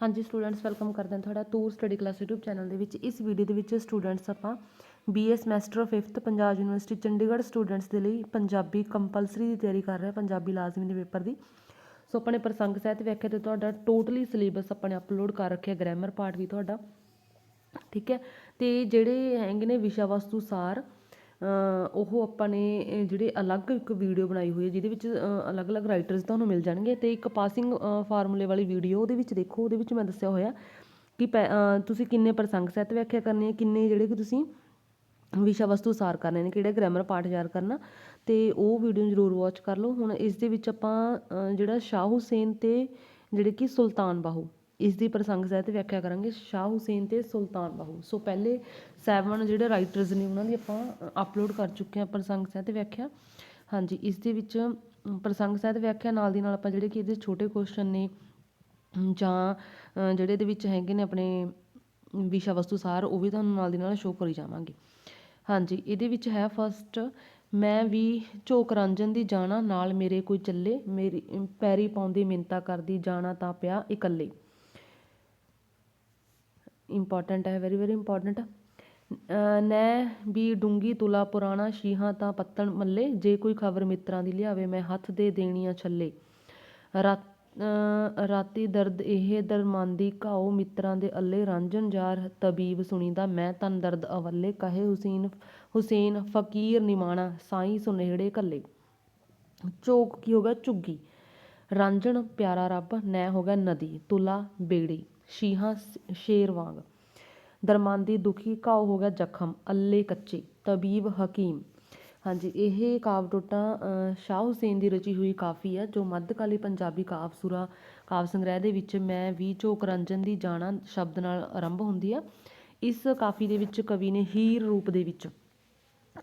ਹਾਂਜੀ students welcome ਕਰਦੇ ਹਾਂ ਤੁਹਾਡਾ tour study class YouTube channel ਦੇ ਵਿੱਚ। ਇਸ ਵੀਡੀਓ ਦੇ ਵਿੱਚ ਸਟੂਡੈਂਟਸ ਆਪਾਂ BA semester 5th Punjab university Chandigarh students ਦੇ ਲਈ ਪੰਜਾਬੀ ਕੰਪਲਸਰੀ ਦੀ ਤਿਆਰੀ ਕਰ ਰਹੇ ਪੰਜਾਬੀ ਲਾਜ਼ਮੀ ਦੇ ਪੇਪਰ ਦੀ। ਸੋ ਆਪਣੇ ਪ੍ਰਸੰਗ ਸਾਹਿਤ ਵਿਆਖਿਆ ਤੇ ਤੁਹਾਡਾ ਟੋਟਲੀ ਸਿਲੇਬਸ ਆਪਾਂ ਨੇ ਅਪਲੋਡ ਕਰ ਰੱਖਿਆ ਗ੍ਰਾਮਰ ਪਾਰਟ ਵੀ ਤੁਹਾਡਾ। ਠੀਕ ਹੈ? ਤੇ ਜਿਹੜੇ ਹੈਗੇ ਨੇ ਵਿਸ਼ਾ ਵਸਤੂ ਸਾਰ ਉਹ ਆਪਾਂ ਨੇ ਜਿਹੜੇ ਅਲੱਗ ਇੱਕ ਵੀਡੀਓ ਬਣਾਈ ਹੋਈ ਹੈ, ਜਿਹਦੇ ਵਿੱਚ ਅਲੱਗ-ਅਲੱਗ ਰਾਈਟਰਸ ਤੁਹਾਨੂੰ ਮਿਲ ਜਾਣਗੇ ਅਤੇ ਇੱਕ ਪਾਸਿੰਗ ਫਾਰਮੂਲੇ ਵਾਲੀ ਵੀਡੀਓ ਉਹਦੇ ਵਿੱਚ ਦੇਖੋ, ਉਹਦੇ ਵਿੱਚ ਮੈਂ ਦੱਸਿਆ ਹੋਇਆ ਕਿ ਪੈ- ਤੁਸੀਂ ਕਿੰਨੇ ਪ੍ਰਸੰਗ ਸਹਿਤ ਵਿਆਖਿਆ ਕਰਨੀ ਹੈ ਕਿੰਨੇ ਜਿਹੜੇ ਕਿ ਤੁਸੀਂ ਵਿਸ਼ਾ ਵਸਤੂ ਸਾਰ ਕਰਨੇ ਨੇ, ਕਿਹੜਾ ਗ੍ਰਾਮਰ ਪਾਠ ਯਾਦ ਕਰਨਾ, ਤੇ ਉਹ ਵੀਡੀਓ ਜ਼ਰੂਰ ਵਾਚ ਕਰ ਲਓ। ਹੁਣ ਇਸ ਦੇ ਵਿੱਚ ਆਪਾਂ ਜਿਹੜਾ ਸ਼ਾਹ ਹੁਸੈਨ ਤੇ ਜਿਹੜੇ ਕਿ ਸੁਲਤਾਨ ਬਾਹੂ ਇਸ ਦੀ ਪ੍ਰਸੰਗ ਸਹਿਤ ਵਿਆਖਿਆ ਕਰਾਂਗੇ, ਸ਼ਾਹ ਹੁਸੈਨ ਅਤੇ ਸੁਲਤਾਨ ਬਾਹੂ। ਸੋ ਪਹਿਲੇ ਸੈਵਨ ਜਿਹੜੇ ਰਾਈਟਰਸ ਨੇ, ਉਹਨਾਂ ਦੀ ਆਪਾਂ ਅਪਲੋਡ ਕਰ ਚੁੱਕੇ ਹਾਂ ਪ੍ਰਸੰਗ ਸਹਿਤ ਵਿਆਖਿਆ। ਹਾਂਜੀ, ਇਸ ਦੇ ਵਿੱਚ ਪ੍ਰਸੰਗ ਸਹਿਤ ਵਿਆਖਿਆ ਨਾਲ ਦੀ ਨਾਲ ਆਪਾਂ ਜਿਹੜੇ ਕਿ ਇਹਦੇ ਛੋਟੇ ਕੁਐਸਚਨ ਨੇ ਜਾਂ ਜਿਹੜੇ ਇਹਦੇ ਵਿੱਚ ਹੈਗੇ ਨੇ ਆਪਣੇ ਵਿਸ਼ਾ ਵਸਤੂ ਸਾਰ, ਉਹ ਵੀ ਤੁਹਾਨੂੰ ਨਾਲ ਦੀ ਨਾਲ ਸ਼ੋਅ ਕਰੀ ਜਾਵਾਂਗੇ। ਹਾਂਜੀ, ਇਹਦੇ ਵਿੱਚ ਹੈ ਫਸਟ ਮੈਂ ਵੀ ਝੋਕ ਰਾਂਝਣ ਦੀ ਜਾਣਾ, ਨਾਲ ਮੇਰੇ ਕੋਈ ਚੱਲੇ, ਮੇਰੀ ਪੈਰੀ ਪਾਉਂਦੀ ਮਿੰਤਾ ਕਰਦੀ, ਜਾਣਾ ਤਾਂ ਪਿਆ ਇਕੱਲੇ। ਇੰਪੋਰਟੈਂਟ ਹੈ ਵੈਰੀ ਵੈਰੀ ਇੰਪੋਰਟੈਂਟ ਨੈ ਵੀ ਡੂੰਗੀ ਤੁਲਾ ਪੁਰਾਣਾ ਸ਼ੀਹਾਂ ਤਾਂ ਪੱਤਣ ਮੱਲੇ, ਜੇ ਕੋਈ ਖਬਰ ਮਿੱਤਰਾਂ ਦੀ ਲਿਆਵੇ, ਮੈਂ ਹੱਥ ਦੇ ਦੇਣੀਆਂ ਛੱਲੇ। ਰਾਤ ਰਾਤੀ ਦਰਦ ਇਹ ਦਰਮਾਂਦੀ ਘਾਓ ਮਿੱਤਰਾਂ ਦੇ ਅੱਲੇ ਰਾਂਝਣ ਜਾਰ ਤਬੀਬ ਸੁਣੀਦਾ, ਮੈਂ ਤਨ ਦਰਦ ਅਵੱਲੇ ਕਹੇ ਹੁਸੈਨ ਹੁਸੈਨ ਫਕੀਰ ਨਿਮਾਣਾ, ਸਾਈਂ ਸੁਨੇਹੜੇ ਕੱਲੇ ਚੋਕ ਕੀ ਹੋਗਾ ਝੁੱਗੀ? ਰਾਂਝਣ ਪਿਆਰਾ ਰੱਬ, ਨੈ ਹੋ ਗਿਆ ਨਦੀ, ਤੁਲਾ ਬੇੜੀ। ਸ਼ੀਹਾਂ ਸ- ਸ਼ੇਰ ਵਾਂਗ। ਦਰਮਾਂਦੀ ਦੁਖੀ ਘਾਉ ਹੋ ਗਿਆ ਜ਼ਖਮ, ਅੱਲੇ ਕੱਚੇ, ਤਬੀਬ ਹਕੀਮ। ਹਾਂਜੀ, ਇਹ ਕਾਵ ਟੋਟਾ ਸ਼ਾਹ ਹੁਸੈਨ ਦੀ ਰਚੀ ਹੋਈ ਕਾਫੀ ਹੈ ਜੋ ਮੱਧਕਾਲੀ ਪੰਜਾਬੀ ਕਾਵ ਸੁਰਾ ਕਾਵ ਸੰਗ੍ਰਹਿ ਦੇ ਵਿੱਚ ਮੈਂ ਵੀ ਝੋਕ ਰੰਜਨ ਦੀ ਜਾਣਾ ਸ਼ਬਦ ਨਾਲ ਆਰੰਭ ਹੁੰਦੀ ਆ। ਇਸ ਕਾਫੀ ਦੇ ਵਿੱਚ ਕਵੀ ਨੇ ਹੀਰ ਰੂਪ ਦੇ ਵਿੱਚ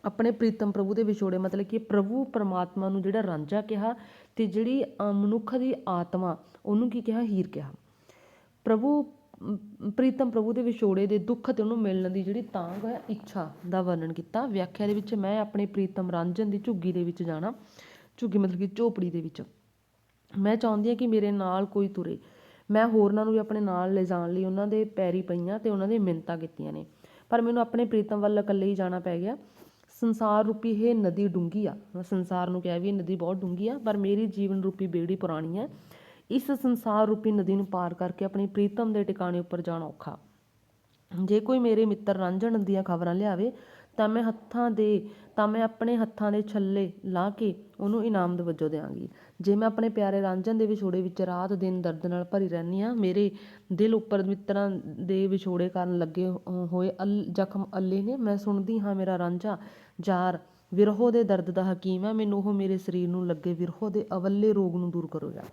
ਆਪਣੇ ਪ੍ਰੀਤਮ ਪ੍ਰਭੂ ਦੇ ਵਿਛੋੜੇ, ਮਤਲਬ ਕਿ ਪ੍ਰਭੂ ਪਰਮਾਤਮਾ ਨੂੰ ਜਿਹੜਾ ਰਾਂਝਾ ਕਿਹਾ ਤੇ ਜਿਹੜੀ ਮਨੁੱਖ ਦੀ ਆਤਮਾ, ਉਹਨੂੰ ਕੀ ਕਿਹਾ? ਹੀਰ ਕਿਹਾ। ਪ੍ਰਭੂ ਪ੍ਰੀਤਮ ਪ੍ਰਭੂ ਦੇ ਵਿਛੋੜੇ ਦੇ ਦੁੱਖ ਅਤੇ ਉਹਨੂੰ ਮਿਲਣ ਦੀ ਜਿਹੜੀ ਤਾਂਘ ਹੈ, ਇੱਛਾ ਦਾ ਵਰਣਨ ਕੀਤਾ। ਵਿਆਖਿਆ ਦੇ ਵਿੱਚ ਮੈਂ ਆਪਣੇ ਪ੍ਰੀਤਮ ਰਾਂਝਣ ਦੀ ਝੁੱਗੀ ਦੇ ਵਿੱਚ ਜਾਣਾ, ਝੁੱਗੀ ਮਤਲਬ ਕਿ ਝੋਪੜੀ ਦੇ ਵਿੱਚ। ਮੈਂ ਚਾਹੁੰਦੀ ਹਾਂ ਕਿ ਮੇਰੇ ਨਾਲ ਕੋਈ ਤੁਰੇ। ਮੈਂ ਹੋਰਨਾਂ ਨੂੰ ਵੀ ਆਪਣੇ ਨਾਲ ਲਿਜਾਣ ਲਈ ਉਹਨਾਂ ਦੇ ਪੈਰੀ ਪਈਆਂ ਤੇ ਉਹਨਾਂ ਦੀ ਮਿੰਨਤਾਂ ਕੀਤੀਆਂ ਨੇ। ਪਰ ਮੈਨੂੰ ਆਪਣੇ ਪ੍ਰੀਤਮ ਵੱਲ ਇਕੱਲੇ ਹੀ ਜਾਣਾ ਪੈ ਗਿਆ। ਸੰਸਾਰ ਰੂਪੀ ਇਹ ਨਦੀ ਡੂੰਗੀ ਆ। ਮੈਂ ਸੰਸਾਰ ਨੂੰ ਕਿਹਾ ਵੀ ਇਹ ਨਦੀ ਬਹੁਤ ਡੂੰਗੀ ਆ, ਪਰ ਮੇਰੀ ਜੀਵਨ ਰੂਪੀ ਬੇੜੀ ਪੁਰਾਣੀ ਹੈ। ਇਸ ਸੰਸਾਰ ਰੂਪੀ ਨਦੀ ਨੂੰ ਪਾਰ ਕਰਕੇ ਆਪਣੀ ਪ੍ਰੀਤਮ ਦੇ ਟਿਕਾਣੇ ਉੱਪਰ ਜਾਣਾ ਔਖਾ। ਜੇ ਕੋਈ ਮੇਰੇ ਮਿੱਤਰ ਰਾਂਝਣ ਦੀਆਂ ਖਬਰਾਂ ਲਿਆਵੇ, ਤਾਂ ਮੈਂ ਹੱਥਾਂ ਦੇ, ਤਾਂ ਮੈਂ ਆਪਣੇ ਹੱਥਾਂ ਦੇ ਛੱਲੇ ਲਾ ਕੇ ਉਹਨੂੰ ਇਨਾਮ ਦੇ ਵਜੋਂ ਦੇਵਾਂਗੀ ਜੇ ਮੈਂ ਆਪਣੇ ਪਿਆਰੇ ਰਾਂਝਣ ਦੇ ਵਿਛੋੜੇ ਵਿੱਚ ਰਾਤ ਦਿਨ ਦਰਦ ਨਾਲ ਭਰੀ ਰਹਿੰਦੀ ਹਾਂ, ਮੇਰੇ ਦਿਲ ਉੱਪਰ ਮਿੱਤਰਾਂ ਦੇ ਵਿਛੋੜੇ ਕਾਰਨ ਲੱਗੇ ਹੋਏ ਅਲ, ਜ਼ਖਮ ਅੱਲੇ ਨੇ, ਮੈਂ ਸੁਣਦੀ ਹਾਂ ਮੇਰਾ ਰਾਂਝਾ ਯਾਰ ਵਿਰਹੋ ਦੇ ਦਰਦ ਦਾ ਹਕੀਮ ਹੈ, ਮੈਨੂੰ ਉਹ ਮੇਰੇ ਸਰੀਰ ਨੂੰ ਲੱਗੇ ਵਿਰਹੋ ਦੇ ਅਵੱਲੇ ਰੋਗ ਨੂੰ ਦੂਰ ਕਰੇਗਾ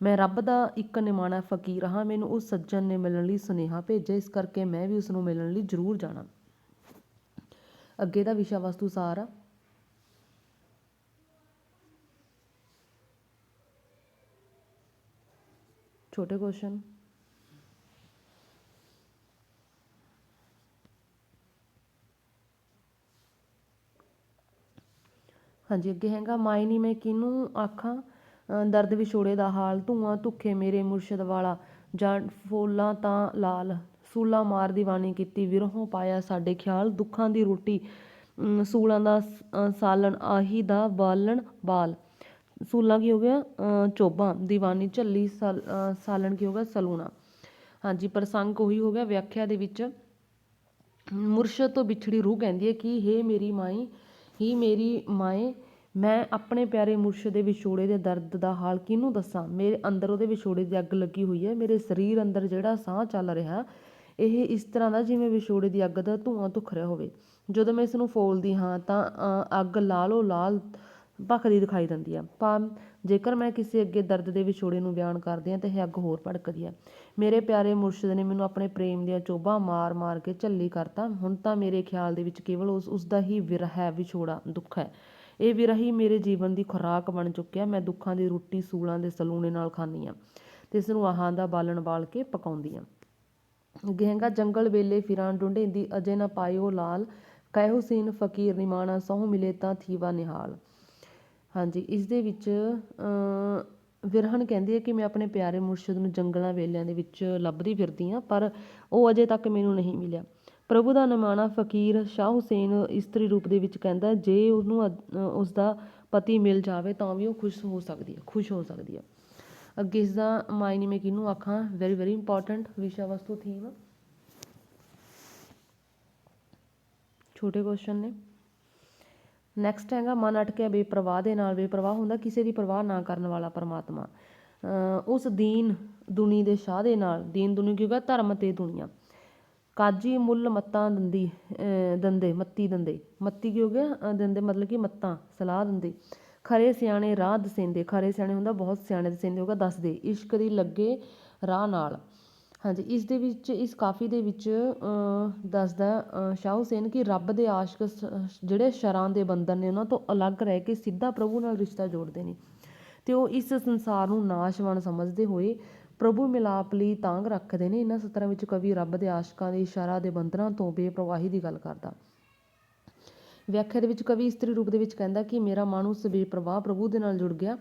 ਮੈਂ ਰੱਬ ਦਾ ਇੱਕ ਨਿਮਾਣਾ ਫਕੀਰ ਹਾਂ, ਮੈਨੂੰ ਉਸ ਸੱਜਣ ਨੇ ਮਿਲਣ ਲਈ ਸੁਨੇਹਾ ਭੇਜਿਆ, ਇਸ ਕਰਕੇ ਮੈਂ ਵੀ ਉਸ ਨੂੰ ਮਿਲਣ ਲਈ ਜ਼ਰੂਰ ਜਾਣਾ। ਅੱਗੇ ਦਾ ਵਿਸ਼ਾ ਵਸਤੂ ਸਾਰ ਆ। ਛੋਟੇ ਕੁਐਸਚਨ ਹਾਂਜੀ, ਅੱਗੇ ਹੈਗਾ ਮਾਇਨੀ ਮੈਂ ਕਿਹਨੂੰ ਆਖਾਂ? ਦਰਦ ਵਿਛੋੜੇ ਦਾ ਹਾਲ ਧੂਆਂ ਧੁੱਖੇ ਮੇਰੇ ਮੁਰਸ਼ਿਦ ਵਾਲਾ ਜਾਂ ਫੋਲਾਂ ਤਾਂ ਲਾਲ ਸੂਲਾ ਮਾਰ ਦੀਵਾਨੀ ਕੀਤੀ ਵਿਰਹੋਂ ਪਾਇਆ ਸਾਡੇ ਖਿਆਲ ਦੁੱਖਾਂ ਦੀ ਰੋਟੀ ਸੂਲਾਂ ਦਾ ਸਾਲਣ ਆਹੀ ਦਾ ਬਾਲਣ ਬਾਲ। ਸੂਲਾ ਕੀ ਹੋ ਗਿਆ? ਅ, ਚੋਭਾ ਦੀਵਾਨੀ ਝੱਲੀ ਸਾਲ- ਅ, ਸਾਲਣ ਕੀ ਹੋ ਗਿਆ? ਸਲੂਣਾ। ਹਾਂਜੀ ਪ੍ਰਸੰਗ ਉਹੀ ਹੋ ਗਿਆ ਵਿਆਖਿਆ ਦੇ ਵਿੱਚ ਮੁਰਸ਼ਦ ਤੋਂ ਵਿਛੜੀ ਰੂਹ ਕਹਿੰਦੀ ਹੈ ਕਿ ਹੇ ਮੇਰੀ ਮਾਈ ਹੀ ਮੇਰੀ ਮਾਏ ਮੈਂ ਆਪਣੇ ਪਿਆਰੇ ਮੁਰਸ਼ਦ ਦੇ ਵਿਛੋੜੇ ਦੇ ਦਰਦ ਦਾ ਹਾਲ ਕਿਹਨੂੰ ਦੱਸਾਂ? ਮੇਰੇ ਅੰਦਰ ਉਹਦੇ ਵਿਛੋੜੇ ਦੀ ਅੱਗ ਲੱਗੀ ਹੋਈ ਹੈ। ਮੇਰੇ ਸਰੀਰ ਅੰਦਰ ਜਿਹੜਾ ਸਾਹ ਚੱਲ ਰਿਹਾ, ਇਹ ਇਸ ਤਰ੍ਹਾਂ ਦਾ ਜਿਵੇਂ ਵਿਛੋੜੇ ਦੀ ਅੱਗ ਦਾ ਧੂਆਂ ਧੁੱਖ ਰਿਹਾ ਹੋਵੇ। ਜਦੋਂ ਮੈਂ ਇਸ ਨੂੰ ਫੋਲਦੀ ਹਾਂ ਤਾਂ ਅੱਗ ਲਾਲੋ ਲਾਲ ਭਖਦੀ ਦਿਖਾਈ ਦਿੰਦੀ ਆ। ਪਰ ਜੇਕਰ ਮੈਂ ਕਿਸੇ ਅੱਗੇ ਦਰਦ ਦੇ ਵਿਛੋੜੇ ਨੂੰ ਬਿਆਨ ਕਰਦੀ ਹਾਂ ਤਾਂ ਇਹ ਅੱਗ ਹੋਰ ਭੜਕਦੀ ਆ। ਮੇਰੇ ਪਿਆਰੇ ਮੁਰਸ਼ਿਦ ਨੇ ਮੈਨੂੰ ਆਪਣੇ ਪ੍ਰੇਮ ਦੀਆਂ ਚੋਬਾਂ ਮਾਰ-ਮਾਰ ਕੇ ਝੱਲੀ ਕਰਤਾ। ਹੁਣ ਤਾਂ ਮੇਰੇ ਖਿਆਲ ਦੇ ਵਿੱਚ ਕੇਵਲ ਉਸ ਉਸ ਦਾ ਹੀ ਵਿਰਹ ਹੈ, ਵਿਛੋੜਾ ਦੁੱਖ ਹੈ। ਇਹ ਵਿਰਹ ਹੀ ਮੇਰੇ ਜੀਵਨ ਦੀ ਖੁਰਾਕ ਬਣ ਚੁੱਕਿਆ। ਮੈਂ ਦੁੱਖਾਂ ਦੀ ਰੋਟੀ ਸੂਲਾਂ ਦੇ ਸਲੂਣੇ ਨਾਲ ਖਾਂਦੀ ਹਾਂ ਅਤੇ ਇਸ ਨੂੰ ਆਹਾਂ ਦਾ ਬਾਲਣ ਬਾਲ ਕੇ ਪਕਾਉਂਦੀ ਹਾਂ। ਗਹਿੰਗਾ ਜੰਗਲ ਵੇਲੇ ਫਿਰਾਂ ਡੁੰਡੇਂਦੀ ਅਜੇ ਨਾ ਪਾਇਓ ਲਾਲ ਕਹਿ ਹੁਸੈਨ ਫਕੀਰ ਨਿਮਾਣਾ ਸਹੁ ਮਿਲੇ ਤਾਂ ਥੀਵਾ ਨਿਹਾਲ। ਹਾਂਜੀ, ਇਸ ਦੇ ਵਿੱਚ ਵਿਰਹਨ ਕਹਿੰਦੀ ਹੈ ਕਿ ਮੈਂ ਆਪਣੇ ਪਿਆਰੇ ਮੁਰਸ਼ਿਦ ਨੂੰ ਜੰਗਲਾਂ ਵੇਲਿਆਂ ਦੇ ਵਿੱਚ ਲੱਭਦੀ ਫਿਰਦੀ ਹਾਂ, ਪਰ ਉਹ ਅਜੇ ਤੱਕ ਮੈਨੂੰ ਨਹੀਂ ਮਿਲਿਆ। ਪ੍ਰਭੂ ਦਾ ਨਿਮਾਣਾ ਫਕੀਰ ਸ਼ਾਹ ਹੁਸੈਨ ਇਸਤਰੀ ਰੂਪ ਦੇ ਵਿੱਚ ਕਹਿੰਦਾ ਜੇ ਉਹਨੂੰ ਉਸਦਾ ਪਤੀ ਮਿਲ ਜਾਵੇ ਤਾਂ ਵੀ ਉਹ ਖੁਸ਼ ਹੋ ਸਕਦੀ ਹੈ, ਖੁਸ਼ ਹੋ ਸਕਦੀ ਹੈ। ਅੱਗੇ ਇਸਦਾ ਮਾਇਨੇ ਮੈਂ ਕਿਹਨੂੰ ਆਖਾਂ? ਵੈਰੀ ਵੈਰੀ ਇੰਪੋਰਟੈਂਟ ਵਿਸ਼ਾ ਵਸਤੂ ਥੀਮ ਛੋਟੇ ਕੁਐਸਚਨ ਨੇ। ਨੈਕਸਟ ਹੈਗਾ, ਮਨ ਅਟਕਿਆ ਬੇਪਰਵਾਹ ਦੇ ਨਾਲ ਬੇਪਰਵਾਹ ਹੁੰਦਾ, ਕਿਸੇ ਦੀ ਪਰਵਾਹ ਨਾ ਕਰਨ ਵਾਲਾ ਪਰਮਾਤਮਾ। ਅਹ ਉਸ ਦੀਨ ਦੁਨੀ ਦੇ ਸ਼ਾਹ ਦੇ ਨਾਲ, ਦੀਨ ਦੁਨੀ ਕਿਉਂਕਿ ਧਰਮ ਤੇ ਦੁਨੀਆ। ਕਾਜੀ ਮੁੱਲ ਮੱਤਾਂ ਦੰਦੀ ਦੰਦੇ ਮੱਤੀ ਦੰਦੇ। ਮੱਤੀ ਕੀ ਹੋ ਗਿਆ? ਦੰਦੇ ਮਤਲਬ ਕਿ ਮੱਤਾਂ ਸਲਾਹ ਦਿੰਦੇ। ਖਰੇ ਸਿਆਣੇ ਰਾਹ ਦਸੇਂਦੇ। ਖਰੇ ਸਿਆਣੇ ਹੁੰਦਾ ਬਹੁਤ ਸਿਆਣੇ ਦਸੇਂਦੇ ਹੋਗਾ ਦੱਸਦੇ ਇਸ਼ਕ ਦੀ ਲੱਗੇ ਰਾਹ ਨਾਲ। ਹਾਂਜੀ ਇਸ ਦੇ ਵਿੱਚ ਇਸ ਕਾਫੀ ਦੇ ਵਿੱਚ ਅਹ, ਦੱਸਦਾ ਅਹ, ਸ਼ਾਹ ਹੁਸੈਨ ਕਿ ਰੱਬ ਦੇ ਆਸ਼ਿਕ ਜਿਹੜੇ ਸ਼ਰਾਂ ਦੇ ਬੰਧਨ ਨੇ ਉਹਨਾਂ ਤੋਂ ਅਲੱਗ ਰਹਿ ਕੇ ਸਿੱਧਾ ਪ੍ਰਭੂ ਨਾਲ ਰਿਸ਼ਤਾ ਜੋੜਦੇ ਨੇ। ਤੇ ਉਹ ਇਸ ਸੰਸਾਰ ਨੂੰ ਨਾਸ਼ਵਾਨ ਸਮਝਦੇ ਹੋਏ ਪ੍ਰਭੂ ਮਿਲਾਪ ਲਈ ਤਾਂਗ ਰੱਖਦੇ ਨੇ। ਇਹਨਾਂ ਸਤਰਾਂ ਵਿੱਚ ਕਵੀ ਰੱਬ ਦੇ ਆਸ਼ਿਕਾਂ ਦੇ ਇਸ਼ਾਰਾ ਦੇ ਬੰਧਨਾਂ ਤੋਂ ਬੇਪਰਵਾਹੀ ਦੀ ਗੱਲ ਕਰਦਾ। ਵਿਆਖਿਆ ਦੇ ਵਿੱਚ ਕਵੀ ਇਸਤਰੀ ਰੂਪ ਦੇ ਵਿੱਚ ਕਹਿੰਦਾ ਕਿ ਮੇਰਾ ਮਨ ਉਸ ਬੇਪਰਵਾਹ ਪ੍ਰਭੂ ਦੇ ਨਾਲ ਜੁੜ ਗਿਆ।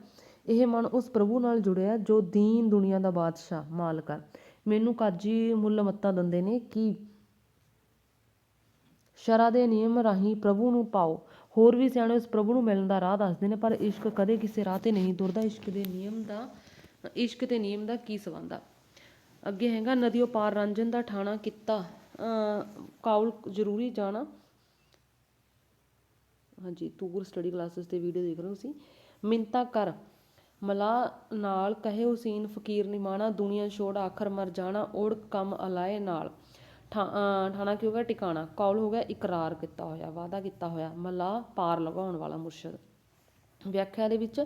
ਇਹ ਮਨ ਉਸ ਪ੍ਰਭੂ ਨਾਲ ਜੁੜਿਆ ਜੋ ਦੀਨ ਦੁਨੀਆ ਦਾ ਬਾਦਸ਼ਾਹ, ਮਾਲਕ ਹੈ ਮੈਨੂੰ ਕਾਜੀ ਮੁੱਲ ਮੱਤਾਂ ਦਿੰਦੇ ਨੇ ਕਿ ਸ਼ਰਾ ਦੇ ਨਿਯਮ ਰਾਹੀਂ ਪ੍ਰਭੂ ਨੂੰ ਪਾਓ। ਹੋਰ ਵੀ ਸਿਆਣੇ ਉਸ ਪ੍ਰਭੂ ਨੂੰ ਮਿਲਣ ਦਾ ਰਾਹ ਦੱਸਦੇ ਨੇ, ਪਰ ਇਸ਼ਕ ਕਦੇ ਕਿਸੇ ਰਾਹ ਤੇ ਨਹੀਂ ਤੁਰਦਾ। ਇਸ਼ਕ ਦੇ ਨਿਯਮ ਦਾ ਇਸ਼ਕ ਤੇ ਨਿਯਮ ਦਾ ਕੀ ਸੰਬੰਧ ਆ? ਅੱਗੇ ਹੈਗਾ, ਨਦੀਓ ਪਾਰ ਰੰਜਨ ਦਾ ਠਾਣਾ ਕੀਤਾ। ਕਾਉਲ ਜ਼ਰੂਰੀ ਜਾਣਾ। ਹਾਂਜੀ, ਤੂਰ ਸਟੱਡੀ ਕਲਾਸਿਸ ਤੇ ਵੀਡੀਓ ਦੇਖ ਰਹੇ ਹੋ ਤੁਸੀਂ। ਮਿੰਤਾ ਕਰ। ਮਲਾ ਨਾਲ ਕਹੇ ਹੁਸੈਨ ਫਕੀਰ ਨਿਮਾਣਾ, ਦੁਨੀਆ ਛੋੜ, ਆਖਰ ਮਰ ਜਾਣਾ ਓੜ ਕੰਮ ਅਲਾਏ ਨਾਲ। ਠਾ- ਅਹ ਠਾਣਾ ਕੀ ਹੋ ਗਿਆ? ਟਿਕਾਣਾ। ਕੌਲ ਹੋ ਗਿਆ, ਇਕਰਾਰ ਕੀਤਾ ਹੋਇਆ, ਵਾਅਦਾ ਕੀਤਾ ਹੋਇਆ। ਮਲਾ ਪਾਰ ਲਗਾਉਣ ਵਾਲਾ ਮੁਰਸ਼ਦ। ਵਿਆਖਿਆ ਦੇ ਵਿੱਚ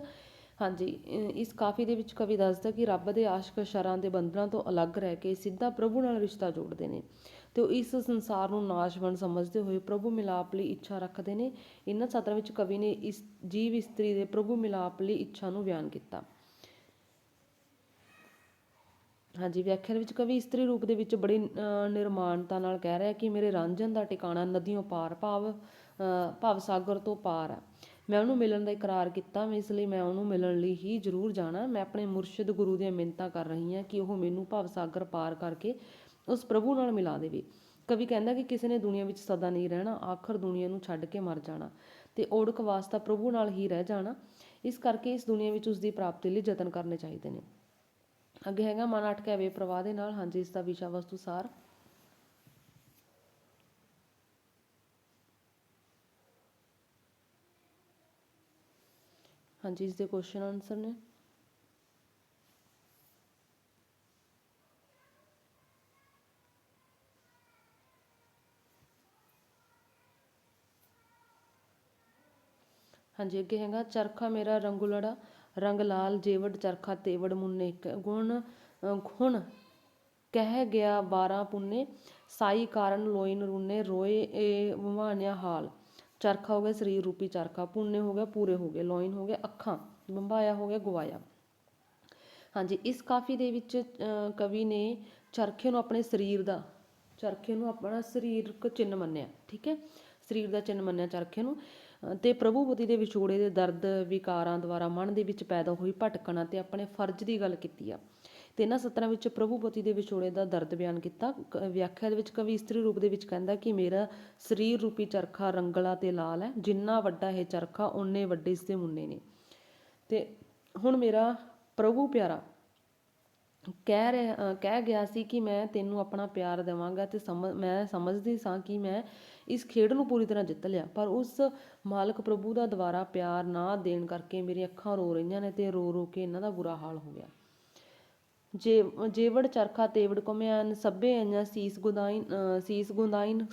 ਹਾਂਜੀ ਇਸ ਕਾਫੀ ਦੇ ਵਿੱਚ ਕਵੀ ਦੱਸਦਾ ਕਿ ਰੱਬ ਦੇ ਆਸ਼ਕ ਸ਼ਰਾਂ ਦੇ ਬੰਧਨਾਂ ਤੋਂ ਅਲੱਗ ਰਹਿ ਕੇ ਸਿੱਧਾ ਪ੍ਰਭੂ ਨਾਲ ਰਿਸ਼ਤਾ ਜੋੜਦੇ ਨੇ ਤੇ ਉਹ ਇਸ ਸੰਸਾਰ ਨੂੰ ਨਾਸ਼ਵੰਤ ਸਮਝਦੇ ਹੋਏ ਪ੍ਰਭੂ ਮਿਲਾਪ ਲਈ ਇੱਛਾ ਰੱਖਦੇ ਨੇ। ਇਹਨਾਂ ਸਤਰਾਂ ਵਿੱਚ ਕਵੀ ਨੇ ਇਸ ਜੀਵ ਇਸਤਰੀ ਦੇ ਪ੍ਰਭੂ ਮਿਲਾਪ ਲਈ ਇੱਛਾ ਨੂੰ ਬਿਆਨ ਕੀਤਾ। ਹਾਂਜੀ ਵਿਆਖਿਆ ਵਿੱਚ ਕਵੀ ਇਸਤਰੀ ਰੂਪ ਦੇ ਵਿੱਚ ਬੜੀ ਅਹ, ਨਿਰਮਾਣਤਾ ਨਾਲ ਕਹਿ ਰਿਹਾ ਕਿ ਮੇਰੇ ਰਾਂਝਣ ਦਾ ਟਿਕਾਣਾ ਨਦੀਆਂ ਪਾਰ ਭਾਵ ਅਹ, ਭਵ ਸਾਗਰ ਤੋਂ ਪਾਰ ਹੈ। ਮੈਂ ਉਹਨੂੰ ਮਿਲਣ ਦਾ ਇਕਰਾਰ ਕੀਤਾ ਇਸ ਲਈ ਮੈਂ ਉਹਨੂੰ ਮਿਲਣ ਲਈ ਹੀ ਜ਼ਰੂਰ ਜਾਣਾ। ਮੈਂ ਆਪਣੇ ਮੁਰਸ਼ਿਦ ਗੁਰੂ ਦੀਆਂ ਮਿੰਨਤਾਂ ਕਰ ਰਹੀ ਹਾਂ ਕਿ ਉਹ ਮੈਨੂੰ ਭਵ ਸਾਗਰ ਪਾਰ ਕਰਕੇ ਉਸ ਪ੍ਰਭੂ ਨਾਲ ਮਿਲਾ ਦੇਵੇ। ਕਵੀ ਕਹਿੰਦਾ ਕਿ ਕਿਸੇ ਨੇ ਦੁਨੀਆ ਵਿੱਚ ਸਦਾ ਨਹੀਂ ਰਹਿਣਾ, ਆਖਰ ਦੁਨੀਆ ਨੂੰ ਛੱਡ ਕੇ ਮਰ ਜਾਣਾ ਤੇ ਓੜਕ ਵਾਸਤਾ ਪ੍ਰਭੂ ਨਾਲ ਹੀ ਰਹਿ ਜਾਣਾ। ਇਸ ਕਰਕੇ ਇਸ ਦੁਨੀਆ ਵਿੱਚ ਉਸ ਦੀ ਪ੍ਰਾਪਤੀ ਲਈ ਯਤਨ ਕਰਨੇ ਚਾਹੀਦੇ ਨੇ। ਅੱਗੇ ਹੈਗਾ ਮਨ ਅਟਕਿਆ ਵੇ ਪ੍ਰਵਾਹ ਦੇ ਨਾਲ। ਹਾਂਜੀ, ਇਸ ਦਾ ਵਿਸ਼ਾ ਵਸਤੂ ਸਾਰ। ਹਾਂਜੀ ਇਸ ਦੇ ਕੁਐਸਚਨ ਆਨਸਰ ਨੇ। ਹਾਂਜੀ ਅੱਗੇ ਹੈਗਾ ਚਰਖਾ ਮੇਰਾ ਰੰਗੁਲੜਾ ਰੰਗ ਲਾਲ ਜੇਵੜ ਚਰਖਾ ਤੇਵੜ ਮੁੰਨੇ ਗੁਣ ਅ, ਗੁਣ ਕਹਿ ਗਿਆ ਬਾਰਾਂ ਪੁੰਨੇ ਸਾਈ ਕਾਰਨ ਲੋਇਨ ਰੁੰਨੇ ਰੋਏ ਏ ਵਵਾਨਿਆ ਹਾਲ। ਚਰਖਾ ਹੋ ਗਿਆ, ਸਰੀਰ ਰੂਪੀ ਚਰਖਾ ਪੁੰਨੇ ਹੋ ਗਿਆ, ਪੂਰੇ ਹੋ ਗਏ, ਲੋਇਨ ਹੋ ਗਿਆ ਅੱਖਾਂ, ਬੰਬਾਇਆ ਹੋ ਗਿਆ, ਗਵਾਇਆ। ਹਾਂਜੀ, ਇਸ ਕਾਫੀ ਦੇ ਵਿੱਚ ਕਵੀ ਨੇ ਚਰਖੇ ਨੂੰ ਆਪਣੇ ਸਰੀਰ ਦਾ, ਚਰਖੇ ਨੂੰ ਆਪਣਾ ਸਰੀਰਕ ਚਿੰਨ੍ਹ ਮੰਨਿਆ, ਠੀਕ ਹੈ? ਸਰੀਰ ਦਾ ਚਿੰਨ੍ਹ ਮੰਨਿਆ ਚਰਖੇ ਨੂੰ। ਤੇ ਪ੍ਰਭੂਪਤੀ ਦੇ ਵਿਛੋੜੇ ਦੇ ਦਰਦ ਵਿਕਾਰਾਂ ਦੁਆਰਾ ਮਨ ਦੇ ਵਿੱਚ ਪੈਦਾ ਹੋਈ ਭਟਕਣਾ ਤੇ ਆਪਣੇ ਫਰਜ਼ ਦੀ ਗੱਲ ਕੀਤੀ ਆ। ਤੇ ਇਹਨਾਂ ਸਤਰਾਂ ਵਿੱਚ ਪ੍ਰਭੂਪਤੀ ਦੇ ਵਿਛੋੜੇ ਦਾ ਦਰਦ ਬਿਆਨ ਕੀਤਾ। ਕ- ਵਿਆਖਿਆ ਦੇ ਵਿੱਚ ਕਵੀ ਇਸਤਰੀ ਰੂਪ ਦੇ ਵਿੱਚ ਕਹਿੰਦਾ ਕਿ ਮੇਰਾ ਸਰੀਰ ਰੂਪੀ ਚਰਖਾ ਰੰਗਲਾ ਤੇ ਲਾਲ ਹੈ। ਜਿੰਨਾ ਵੱਡਾ ਇਹ ਚਰਖਾ, ਓਨੇ ਵੱਡੇ ਇਸ ਦੇ ਮੁੰਨੇ ਨੇ। ਤੇ ਹੁਣ ਮੇਰਾ ਪ੍ਰਭੂ ਪਿਆਰਾ, ਕਹਿ ਰਿਹਾ ਕਹਿ ਗਿਆ ਸੀ ਕਿ ਮੈਂ ਤੈਨੂੰ ਆਪਣਾ ਪਿਆਰ ਦੇਵਾਂਗਾ ਤੇ ਸਮਝ, ਮੈਂ ਸਮਝਦੀ ਸਾਂ ਕਿ ਮੈਂ ਇਸ ਖੇਡ ਨੂੰ ਪੂਰੀ ਤਰ੍ਹਾਂ ਜਿੱਤ ਲਿਆ। ਪਰ ਉਸ ਮਾਲਕ ਪ੍ਰਭੂ ਦਾ ਦੁਆਰਾ ਪਿਆਰ ਨਾ ਦੇਣ ਕਰਕੇ ਮੇਰੀਆਂ ਅੱਖਾਂ ਰੋ ਰਹੀਆਂ ਨੇ ਤੇ ਰੋ ਰੋ ਕੇ ਇਹਨਾਂ ਦਾ ਬੁਰਾ ਹਾਲ ਹੋ ਗਿਆ। ਜੇ ਜੇਵੜ ਚਰਖਾ ਤੇਵੜ ਕਮਿਆਨ ਸਭੇ ਆਈਆਂ ਸੀਸ ਗੁਦਾਈਨ ਸੀਸ ਗੁਦਾਈਨ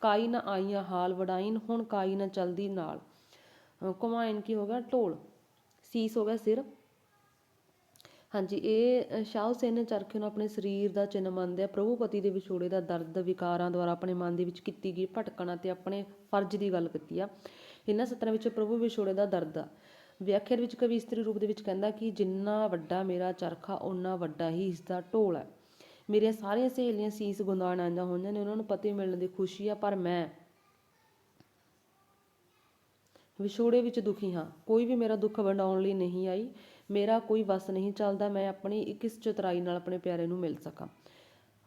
ਕਾਈ ਨਾ ਆਈਆਂ ਹਾਲ ਵਡਾਈਨ ਹੁਣ ਕਾਈ ਨਾ ਚਲਦੀ ਨਾਲ। ਕਮਾਇਨ ਕੀ ਹੋ ਗਿਆ? ਢੋਲ। ਸੀਸ ਹੋ ਗਿਆ ਸਿਰ। ਹਾਂਜੀ ਇਹ ਅ, ਸ਼ਾਹ ਹੁਸੈਨ ਨੇ ਚਰਖੇ ਨੂੰ ਆਪਣੇ ਸਰੀਰ ਦਾ ਚਿੰਨ੍ਹ ਮੰਨਦੇ ਆ ਪ੍ਰਭੂਪਤੀ ਦੇ ਵਿਛੋੜੇ ਦਾ ਦਰਦ ਵਿਕਾਰਾਂ ਦੁਆਰਾ ਆਪਣੇ ਮਨ ਦੇ ਵਿੱਚ ਕੀਤੀ ਗਈ ਭਟਕਣਾ ਤੇ ਆਪਣੇ ਫਰਜ਼ ਦੀ ਗੱਲ ਕੀਤੀ ਆ। ਇਹਨਾਂ ਸਤਰਾਂ ਵਿੱਚ ਪ੍ਰਭੂ ਵਿਛੋੜੇ ਦਾ ਦਰਦ ਆ। ਵਿਆਖਿਆ ਵਿੱਚ ਕਵੀ ਇਸਤਰੀ ਰੂਪ ਦੇ ਵਿੱਚ ਕਹਿੰਦਾ ਕਿ ਜਿੰਨਾ ਵੱਡਾ ਮੇਰਾ ਚਰਖਾ ਓਨਾ ਵੱਡਾ ਹੀ ਇਸ ਦਾ ਢੋਲ ਹੈ। ਮੇਰੀਆਂ ਸਾਰੀਆਂ ਸਹੇਲੀਆਂ ਸੀਸ ਗੁੰਦਾਣ ਆਈਆਂ ਹੋਈਆਂ ਨੇ ਉਹਨਾਂ ਨੂੰ ਪਤੀ ਮਿਲਣ ਦੀ ਖੁਸ਼ੀ ਆ ਪਰ ਮੈਂ ਵਿਛੋੜੇ ਵਿੱਚ ਦੁਖੀ ਹਾਂ। ਕੋਈ ਵੀ ਮੇਰਾ ਦੁੱਖ ਵੰਡਾਉਣ ਲਈ ਨਹੀਂ ਆਈ ਮੇਰਾ ਕੋਈ ਵਸ ਨਹੀਂ ਚੱਲਦਾ ਮੈਂ ਆਪਣੀ ਇੱਕ ਇਸ ਚਤਰਾਈ ਨਾਲ ਆਪਣੇ ਪਿਆਰੇ ਨੂੰ ਮਿਲ ਸਕਾਂ।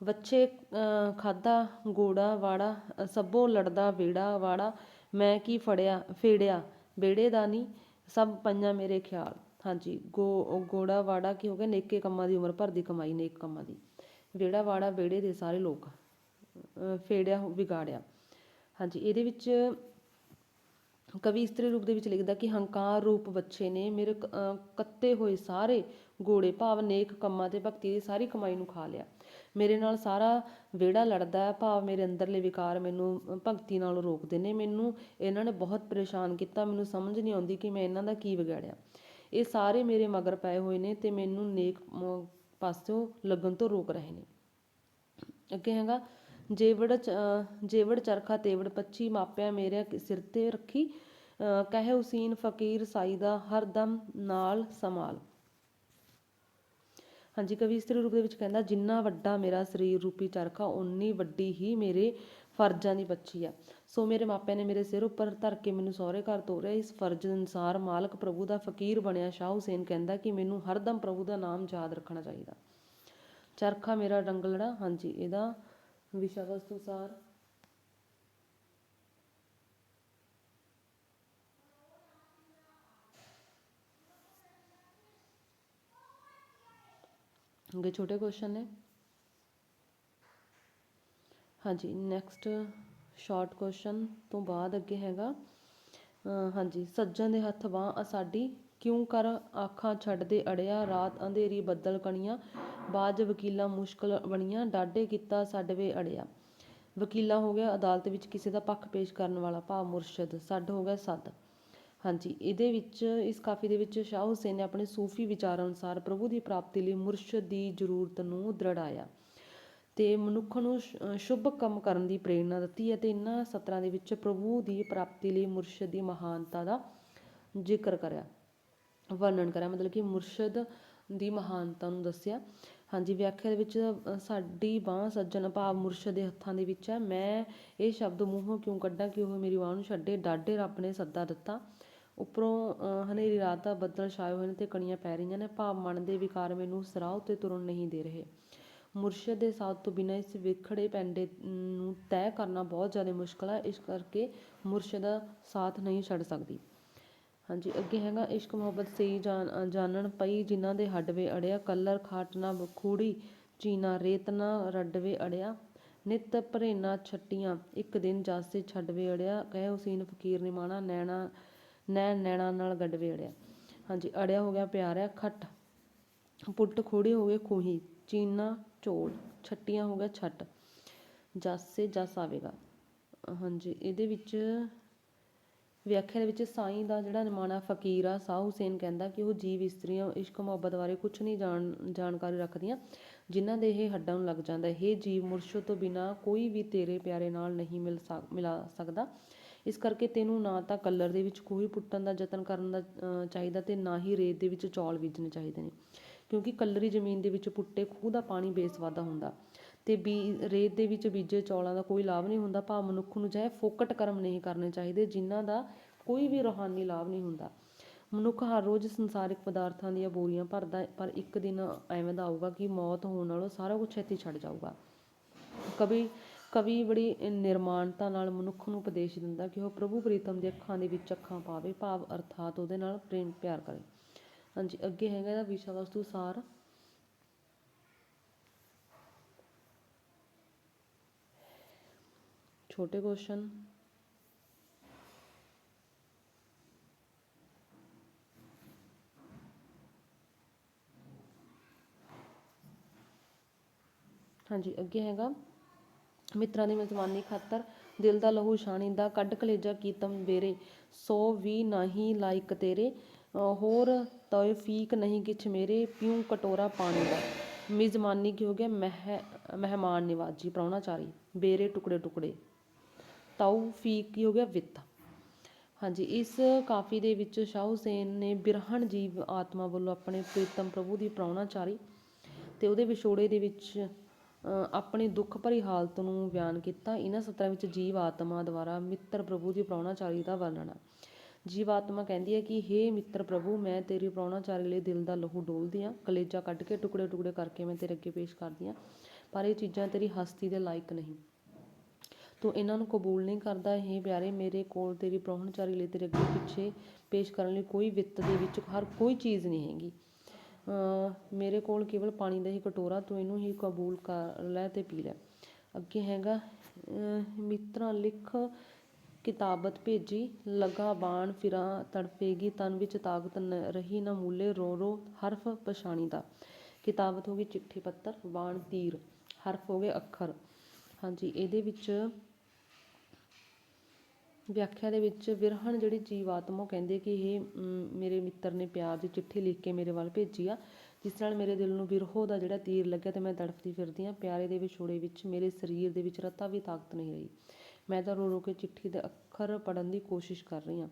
ਵੱਛੇ ਅਹ, ਖਾਧਾ ਗੋੜਾ ਵਾੜਾ ਸਭੋ ਲੜਦਾ ਵੇੜਾ ਵਾੜਾ ਮੈਂ ਕੀ ਫੜਿਆ ਫੇੜਿਆ ਬੇੜੇ ਦਾ ਨਹੀਂ ਸਭ ਪੰਜਾਂ ਮੇਰੇ ਖਿਆਲ ਹਾਂਜੀ ਗੋ ਗੋੜਾ ਵਾੜਾ ਕੀ ਹੋ ਗਿਆ ਨੇਕੇ ਕੰਮਾਂ ਦੀ ਉਮਰ ਭਰ ਦੀ ਕਮਾਈ ਨੇਕ ਕੰਮਾਂ ਦੀ। ਵਿਹੜਾ ਵਾੜਾ ਵਿਹੜੇ ਦੇ ਸਾਰੇ ਲੋਕ ਅਹ, ਫੇੜਿਆ ਵਿਗਾੜਿਆ। ਹਾਂਜੀ ਇਹਦੇ ਵਿੱਚ ਕਵੀ ਇਸਤਰੀ ਰੂਪ ਦੇ ਵਿੱਚ ਲਿਖਦਾ ਕਿ ਹੰਕਾਰ ਰੂਪ ਬੱਚੇ ਨੇ ਮੇਰੇ ਕੱਤੇ ਹੋਏ ਸਾਰੇ ਗੋੜੇ ਭਾਵ ਨੇਕ ਕੰਮਾਂ ਤੇ ਭਗਤੀ ਦੀ ਸਾਰੀ ਕਮਾਈ ਨੂੰ ਖਾ ਲਿਆ। ਮੇਰੇ ਨਾਲ ਸਾਰਾ ਵਿਹੜਾ ਲੜਦਾ ਹੈ, ਭਾਵ ਮੇਰੇ ਅੰਦਰਲੇ ਵਿਕਾਰ ਮੈਨੂੰ ਭਗਤੀ ਨਾਲੋਂ ਰੋਕਦੇ ਨੇ। ਮੈਨੂੰ ਇਹਨਾਂ ਨੇ ਬਹੁਤ ਪਰੇਸ਼ਾਨ ਕੀਤਾ। ਮੈਨੂੰ ਸਮਝ ਨਹੀਂ ਆਉਂਦੀ ਕਿ ਮੈਂ ਇਹਨਾਂ ਦਾ ਕੀ ਵਿਗਾੜਿਆ। ਇਹ ਸਾਰੇ ਮੇਰੇ ਮਗਰ ਪਏ ਹੋਏ ਨੇ ਤੇ ਮੈਨੂੰ ਨੇਕ ਅਹ ਪਾਸਿਓਂ ਲੱਗਣ ਤੋਂ ਰੋਕ ਰਹੇ ਨੇ। ਅੱਗੇ ਹੈਗਾ, ਜੇਵੜ ਚ- ਅਹ, ਜੇਵੜ ਚਰਖਾ ਤੇਵੜ ਪੱਚੀ ਮਾਪਿਆਂ ਮੇਰੇ ਸਿਰ ਤੇ ਰੱਖੀ, ਅਹ ਕਹੇ ਹੁਸੀਨ ਫਕੀਰ ਸਾਈ ਦਾ ਹਰ ਦਮ ਨਾਲ ਸਮਾਲ ਹਾਂਜੀ, ਕਵੀ ਇਸਤਰੀ ਰੂਪ ਦੇ ਵਿੱਚ ਕਹਿੰਦਾ, ਜਿੰਨਾ ਵੱਡਾ ਮੇਰਾ ਸਰੀਰ ਰੂਪੀ ਚਰਖਾ ਓਨੀ ਵੱਡੀ ਹੀ ਮੇਰੇ ਫਰਜ਼ਾਂ ਦੀ ਬੱਚੀ ਆ। ਸੋ ਮੇਰੇ ਮਾਪਿਆਂ ਨੇ ਮੇਰੇ ਸਿਰ ਉੱਪਰ ਧਰ ਕੇ ਮੈਨੂੰ ਸਹੁਰੇ ਘਰ ਤੋਰਿਆ। ਇਸ ਫਰਜ਼ ਅਨੁਸਾਰ ਮਾਲਕ ਪ੍ਰਭੂ ਦਾ ਫਕੀਰ ਬਣਿਆ ਸ਼ਾਹ ਹੁਸੈਨ ਕਹਿੰਦਾ ਕਿ ਮੈਨੂੰ ਹਰਦਮ ਪ੍ਰਭੂ ਦਾ ਨਾਮ ਯਾਦ ਰੱਖਣਾ ਚਾਹੀਦਾ। ਚਰਖਾ ਮੇਰਾ ਰੰਗਲੜਾ ਹਾਂਜੀ, ਇਹਦਾ ਵਿਸ਼ਾ ਵਸਤੂ ਸਾਰ ਅੱਗੇ ਛੋਟੇ ਕੁਐਸਚਨ ਨੇ। ਹਾਂਜੀ ਨੈਕਸਟ ਸ਼ਾਰਟ ਕੁਐਸਚਨ ਤੋਂ ਬਾਅਦ ਅੱਗੇ ਹੈਗਾ। ਹਾਂਜੀ, ਸੱਜਣ ਦੇ ਹੱਥ ਬਾਹ ਸਾਡੀ ਕਿਉਂ ਕਰ ਆਖਾਂ ਛੱਡਦੇ ਅੜਿਆ, ਰਾਤ ਅੰਧੇਰੀ ਬੱਦਲ ਕਣੀਆਂ, ਬਾਜ ਵਕੀਲਾਂ ਮੁਸ਼ਕਲ ਬਣੀਆਂ, ਡਾਢੇ ਕੀਤਾ ਛੱਡਵੇ ਅੜਿਆ। ਵਕੀਲਾ ਹੋ ਗਿਆ ਅਦਾਲਤ ਵਿੱਚ ਕਿਸੇ ਦਾ ਪੱਖ ਪੇਸ਼ ਕਰਨ ਵਾਲਾ, ਭਾਵ ਮੁਰਸ਼ਦ, ਸੱਡ ਹੋ ਗਿਆ ਸੱਦ। ਹਾਂਜੀ, ਇਹਦੇ ਵਿੱਚ, ਇਸ ਕਾਫੀ ਦੇ ਵਿੱਚ ਸ਼ਾਹ ਹੁਸੈਨ ਨੇ ਆਪਣੇ ਸੂਫੀ ਵਿਚਾਰਾਂ ਅਨੁਸਾਰ ਪ੍ਰਭੂ ਦੀ ਪ੍ਰਾਪਤੀ ਲਈ ਮੁਰਸ਼ਦ ਦੀ ਜ਼ਰੂਰਤ ਨੂੰ ਦ੍ਰਿੜਾਇਆ ਤੇ ਮਨੁੱਖ ਨੂੰ ਸ਼- ਸ਼ੁਭ ਕੰਮ ਕਰਨ ਦੀ ਪ੍ਰੇਰਣਾ ਦਿੱਤੀ ਹੈ ਤੇ ਇਹਨਾਂ ਸਤਰਾਂ ਦੇ ਵਿੱਚ ਪ੍ਰਭੂ ਦੀ ਪ੍ਰਾਪਤੀ ਲਈ ਮੁਰਸ਼ਦ ਦੀ ਮਹਾਨਤਾ ਦਾ ਜ਼ਿਕਰ ਕਰਿਆ, ਵਰਣਨ ਕਰਿਆ, ਮਤਲਬ ਕਿ ਮੁਰਸ਼ਦ ਦੀ ਮਹਾਨਤਾ ਨੂੰ ਦੱਸਿਆ। ਹਾਂਜੀ, ਵਿਆਖਿਆ ਦੇ ਵਿੱਚ ਸਾਡੀ ਬਾਹ ਸੱਜਣ ਭਾਵ ਮੁਰਸ਼ਦ ਦੇ ਹੱਥਾਂ ਦੇ ਵਿੱਚ ਹੈ। ਮੈਂ ਇਹ ਸ਼ਬਦ ਮੂੰਹੋਂ ਕਿਉਂ ਕੱਢਾਂ ਕਿ ਉਹ ਮੇਰੀ ਬਾਹ ਨੂੰ ਛੱਡੇ, ਡਾਢੇ ਰੱਬ ਨੇ ਸੱਦਾ ਦਿੱਤਾ। ਉੱਪਰੋਂ ਅ, ਹਨੇਰੀ ਰਾਤ ਦਾ ਬੱਦਲ ਛਾਏ ਹੋਏ ਨੇ ਤੇ ਕਣੀਆਂ ਪੈ ਰਹੀਆਂ ਨੇ। ਭਾਵ ਮਨ ਦੇ ਵਿਕਾਰ ਮੈਨੂੰ ਸਰਾਹ ਉੱਤੇ ਤੁਰਨ ਨਹੀਂ ਦੇ ਰਹੇ। ਮੁਰਸ਼ਦ ਦੇ ਸਾਥ ਤੋਂ ਬਿਨਾਂ ਇਸ ਵਿਖੜੇ ਪੈਂਡੇ ਨੂੰ ਤੈਅ ਕਰਨਾ ਬਹੁਤ ਜ਼ਿਆਦਾ ਮੁਸ਼ਕਲ ਹੈ ਇਸ ਕਰਕੇ ਮੁਰਸ਼ਦ ਦਾ ਸਾਥ ਨਹੀਂ ਛੱਡ ਸਕਦੀ। ਹਾਂਜੀ ਅੱਗੇ ਹੈਗਾ ਇਸ਼ਕ ਮੁਹੱਬਤ ਸਹੀ ਜਾਣ ਅ, ਜਾਣਨ ਪਈ ਜਿਨ੍ਹਾਂ ਦੇ ਹੱਡਵੇ ਅੜਿਆ ਕਲਰ ਖਾਟਨਾ ਬਖੂੜੀ ਚੀਨਾ ਰੇਤਨਾ ਰੱਡਵੇ ਅੜਿਆ ਨਿਤ ਭਰੇਨਾ ਛੱਟੀਆਂ ਇੱਕ ਦਿਨ ਜਾਸੇ ਛੱਡਵੇ ਅੜਿਆ ਕਹਿ ਹੁਸੀਨ ਫਕੀਰ ਨਿਮਾਣਾ ਨੈਣਾ ਨੈਣਾ ਨੈ ਨੈਣਾ ਨਾਲ ਗੱਡਵੇ ਅੜਿਆ ਹਾਂਜੀ, ਅੜਿਆ ਹੋ ਗਿਆ ਪਿਆਰਿਆ ਖੱਟ। ਪੁੱਟ ਖੋੜੇ ਹੋ ਗਏ ਖੂਹੀ, ਚੀਨਾ, ਚੋਲ, ਛੱਟੀਆਂ ਹੋ ਗਿਆ ਛੱਟ। ਜਾਸੇ ਜਸ ਆਵੇਗਾ। ਹਾਂਜੀ, ਇਹਦੇ ਵਿੱਚ ਵਿਆਖਿਆ ਦੇ ਵਿੱਚ ਸਾਈਂ ਦਾ ਜਿਹੜਾ ਨਿਮਾਣਾ ਫਕੀਰ ਆ, ਸਾਹ ਹੁਸੈਨ ਕਹਿੰਦਾ ਕਿ ਉਹ ਜੀਵ ਇਸਤਰੀਆਂ, ਇਸ਼ਕ, ਮੁਹੱਬਤ ਬਾਰੇ ਕੁਝ ਨਹੀਂ ਜਾਣ, ਜਾਣਕਾਰੀ ਰੱਖਦੀਆਂ, ਜਿਨ੍ਹਾਂ ਦੇ ਇਹ ਹੱਡਾਂ ਨੂੰ ਲੱਗ ਜਾਂਦਾ। ਇਹ ਜੀਵ ਮੁਰਸ਼ਦ ਤੋਂ ਬਿਨਾ ਕੋਈ ਵੀ ਤੇਰੇ ਪਿਆਰੇ ਨਾਲ ਨਹੀਂ ਮਿਲ ਸਕ, ਮਿਲਾ ਸਕਦਾ। ਇਸ ਕਰਕੇ ਤੈਨੂੰ ਨਾ ਤਾਂ ਕਲਰ ਦੇ ਵਿੱਚ ਖੂਹੀ ਪੁੱਟਣ ਦਾ ਯਤਨ ਕਰਨ ਦਾ ਚਾਹੀਦਾ ਤੇ ਨਾ ਹੀ ਰੇਤ ਦੇ ਵਿੱਚ ਚੌਲ ਬੀਜਣੇ ਚਾਹੀਦੇ ਨੇ। ਕਿਉਂਕਿ ਕਲਰੀ ਜ਼ਮੀਨ ਦੇ ਵਿੱਚ ਪੁੱਟੇ ਖੂਹ ਦਾ ਪਾਣੀ ਬੇਸਵਾਦਾ ਹੁੰਦਾ। ਤੇ ਬੀ, ਰੇਤ ਦੇ ਵਿੱਚ ਬੀਜੇ ਚੌਲਾਂ ਦਾ ਕੋਈ ਲਾਭ ਨਹੀਂ ਹੁੰਦਾ। ਭਾਵ ਮਨੁੱਖ ਨੂੰ ਚਾਹੇ ਫੋਕਟ ਕਰਮ ਨਹੀਂ ਕਰਨੇ ਚਾਹੀਦੇ, ਜਿਨ੍ਹਾਂ ਦਾ ਕੋਈ ਵੀ ਰੂਹਾਨੀ ਲਾਭ ਨਹੀਂ ਹੁੰਦਾ। ਮਨੁੱਖ ਹਰ ਰੋਜ਼ ਸੰਸਾਰਿਕ ਪਦਾਰਥਾਂ ਦੀਆਂ ਬੋਰੀਆਂ ਭਰਦਾ ਪਰ ਇੱਕ ਦਿਨ ਐਵੇਂ ਦਾ ਆਊਗਾ ਕਿ ਮੌਤ ਹੋਣ ਨਾਲੋਂ ਸਾਰਾ ਕੁਝ ਇੱਥੇ ਛੱਡ ਜਾਊਗਾ। ਕਵੀ ਕਵੀ ਬੜੀ ਨਿਰਮਾਣਤਾ ਨਾਲ ਮਨੁੱਖ ਨੂੰ ਉਪਦੇਸ਼ ਦਿੰਦਾ ਕਿ ਉਹ ਪ੍ਰਭੂ ਪ੍ਰੀਤਮ ਦੇ ਅੱਖਾਂ ਦੇ ਵਿੱਚ ਅੱਖਾਂ ਪਾਵੇ, ਭਾਵ ਅਰਥਾਤ ਉਹਦੇ ਨਾਲ ਪ੍ਰੇਮ ਪਿਆਰ ਕਰੇ। ਹਾਂਜੀ, ਅੱਗੇ ਹੈਗਾ ਇਹਦਾ ਵਿਸ਼ਾ ਵਸਤੂ ਸਾਰ। ਛੋਟੇ ਕੁਐਸਚਨ ਹਾਂਜੀ, ਅੱਗੇ ਹੈਗਾ। ਮਿੱਤਰਾਂ ਦੀ ਮਜ਼ਮਾਨੀ ਖਾਤਰ ਦਿਲ ਦਾ ਲਹੂ ਛਾਣੀ ਦਾ ਕੱਢ ਕਲੇਜਾ ਕੀਤਮ ਵੇਰੇ ਸੋ ਵੀ ਨਹੀਂ ਲਾਇਕ ਤੇਰੇ ਹੋਰ ਤੌਫੀਕ ਨਹੀਂ ਕਿਛ ਮੇਰੇ, ਪਿਉ ਕਟੋਰਾ ਪਾਣੀ ਦਾ। ਮਿਜ਼ਮਾਨੀ ਕੀ ਹੋ ਗਿਆ? ਮਹਿ, ਮਹਿਮਾਨ ਨਿਵਾਜੀ ਪ੍ਰਾਹੁਣਾਚਾਰੀ, ਬੇਰੇ ਟੁਕੜੇ ਟੁਕੜੇ। ਤੌਫੀਕ ਕੀ ਹੋ ਗਿਆ? ਵਿੱਤ। ਹਾਂਜੀ, ਇਸ ਕਾਫੀ ਦੇ ਵਿੱਚ ਸ਼ਾਹ ਹੁਸੈਨ ਨੇ ਬਿਰਹਣ ਜੀਵ ਆਤਮਾ ਵੱਲੋਂ ਆਪਣੇ ਪ੍ਰੀਤਮ ਪ੍ਰਭੂ ਦੀ ਪ੍ਰਾਹੁਣਾਚਾਰੀ ਤੇ ਉਹਦੇ ਵਿਛੋੜੇ ਦੇ ਵਿੱਚ ਆਪਣੀ ਦੁੱਖ ਭਰੀ ਹਾਲਤ ਨੂੰ ਬਿਆਨ ਕੀਤਾ, ਇਹਨਾਂ ਸਤਰਾਂ ਵਿੱਚ ਜੀਵ ਆਤਮਾ ਦੁਆਰਾ ਮਿੱਤਰ ਪ੍ਰਭੂ ਦੀ ਪ੍ਰਾਹੁਣਾਚਾਰੀ ਦਾ ਵਰਣਨ। ਜੀਵ ਆਤਮਾ ਕਹਿੰਦੀ ਹੈ ਕਿ, ਹੇ ਮਿੱਤਰ ਪ੍ਰਭੂ, ਮੈਂ ਤੇਰੀ ਪ੍ਰਾਹੁਣਾਚਾਰੀ ਲਈ ਦਿਲ ਦਾ ਲਹੂ ਡੋਲਦੀ ਹਾਂ, ਕਲੇਜਾ ਕੱਢ ਕੇ ਟੁਕੜੇ ਟੁਕੜੇ ਕਰਕੇ ਮੈਂ ਤੇਰੇ ਅੱਗੇ ਪੇਸ਼ ਕਰਦੀ ਹਾਂ, ਪਰ ਇਹ ਚੀਜ਼ਾਂ ਤੇਰੀ ਹਸਤੀ ਦੇ ਲਾਇਕ ਨਹੀਂ। ਤੂੰ ਇਹਨਾਂ ਨੂੰ ਕਬੂਲ ਨਹੀਂ ਕਰਦਾ ਇਹ ਪਿਆਰੇ, ਮੇਰੇ ਕੋਲ ਤੇਰੀ ਪ੍ਰਾਹੁਣਚਾਰੀ ਲਈ ਤੇਰੇ ਅੱਗੇ ਪਿੱਛੇ ਪੇਸ਼ ਕਰਨ ਲਈ ਕੋਈ ਵਿੱਤ ਦੇ ਵਿੱਚ ਹਰ ਕੋਈ ਚੀਜ਼ ਨਹੀਂ ਹੈਗੀ। ਮੇਰੇ ਕੋਲ ਕੇਵਲ ਪਾਣੀ ਦਾ ਹੀ ਕਟੋਰਾ, ਤੂੰ ਇਹਨੂੰ ਹੀ ਕਬੂਲ ਕਰ ਲੈ ਅਤੇ ਪੀ ਲੈ। ਅੱਗੇ ਹੈਗਾ ਮਿੱਤਰਾਂ ਲਿਖ ਕਿਤਾਬਤ ਭੇਜੀ, ਲਗਾ ਬਾਣ ਫਿਰਾਂ, ਤੜਫੇਗੀ ਤਨ ਵਿੱਚ ਤਾਕਤ ਨ ਰਹੀ, ਨਾ ਮੂਲੇ ਰੋ ਰੋ ਹਰਫ ਪਛਾਣੀ ਦਾ। ਕਿਤਾਬਤ ਹੋ ਗਈ ਚਿੱਠੀ ਪੱਤਰ, ਬਾਣ ਤੀਰ, ਹਰਫ ਹੋ ਗਏ ਅੱਖਰ। ਹਾਂਜੀ, ਇਹਦੇ ਵਿੱਚ ਵਿਆਖਿਆ ਦੇ ਵਿੱਚ ਵਿਰਹਣ ਜਿਹੜੀ ਜੀਵਾਤਮਾ ਉਹ ਕਹਿੰਦੇ ਕਿ ਇਹ ਮੇਰੇ ਮਿੱਤਰ ਨੇ ਪਿਆਰ ਦੀ ਚਿੱਠੀ ਲਿਖ ਕੇ ਮੇਰੇ ਵੱਲ ਭੇਜੀ ਆ, ਜਿਸ ਨਾਲ ਮੇਰੇ ਦਿਲ ਨੂੰ ਵਿਰਹੋ ਦਾ ਜਿਹੜਾ ਤੀਰ ਲੱਗਿਆ ਤੇ ਮੈਂ ਤੜਫਦੀ ਫਿਰਦੀ ਆ, ਪਿਆਰੇ ਦੇ ਵਿਛੋੜੇ ਵਿੱਚ ਮੇਰੇ ਸਰੀਰ ਦੇ ਵਿੱਚ ਰਤਾ ਵੀ ਤਾਕਤ ਨਹੀਂ ਰਹੀ। ਮੈਂ ਤਾਂ ਰੋ ਰੋ ਕੇ ਚਿੱਠੀ ਦੇ ਅੱਖਰ ਪੜਨ ਦੀ ਕੋਸ਼ਿਸ਼ ਕਰ ਰਹੀ ਹਾਂ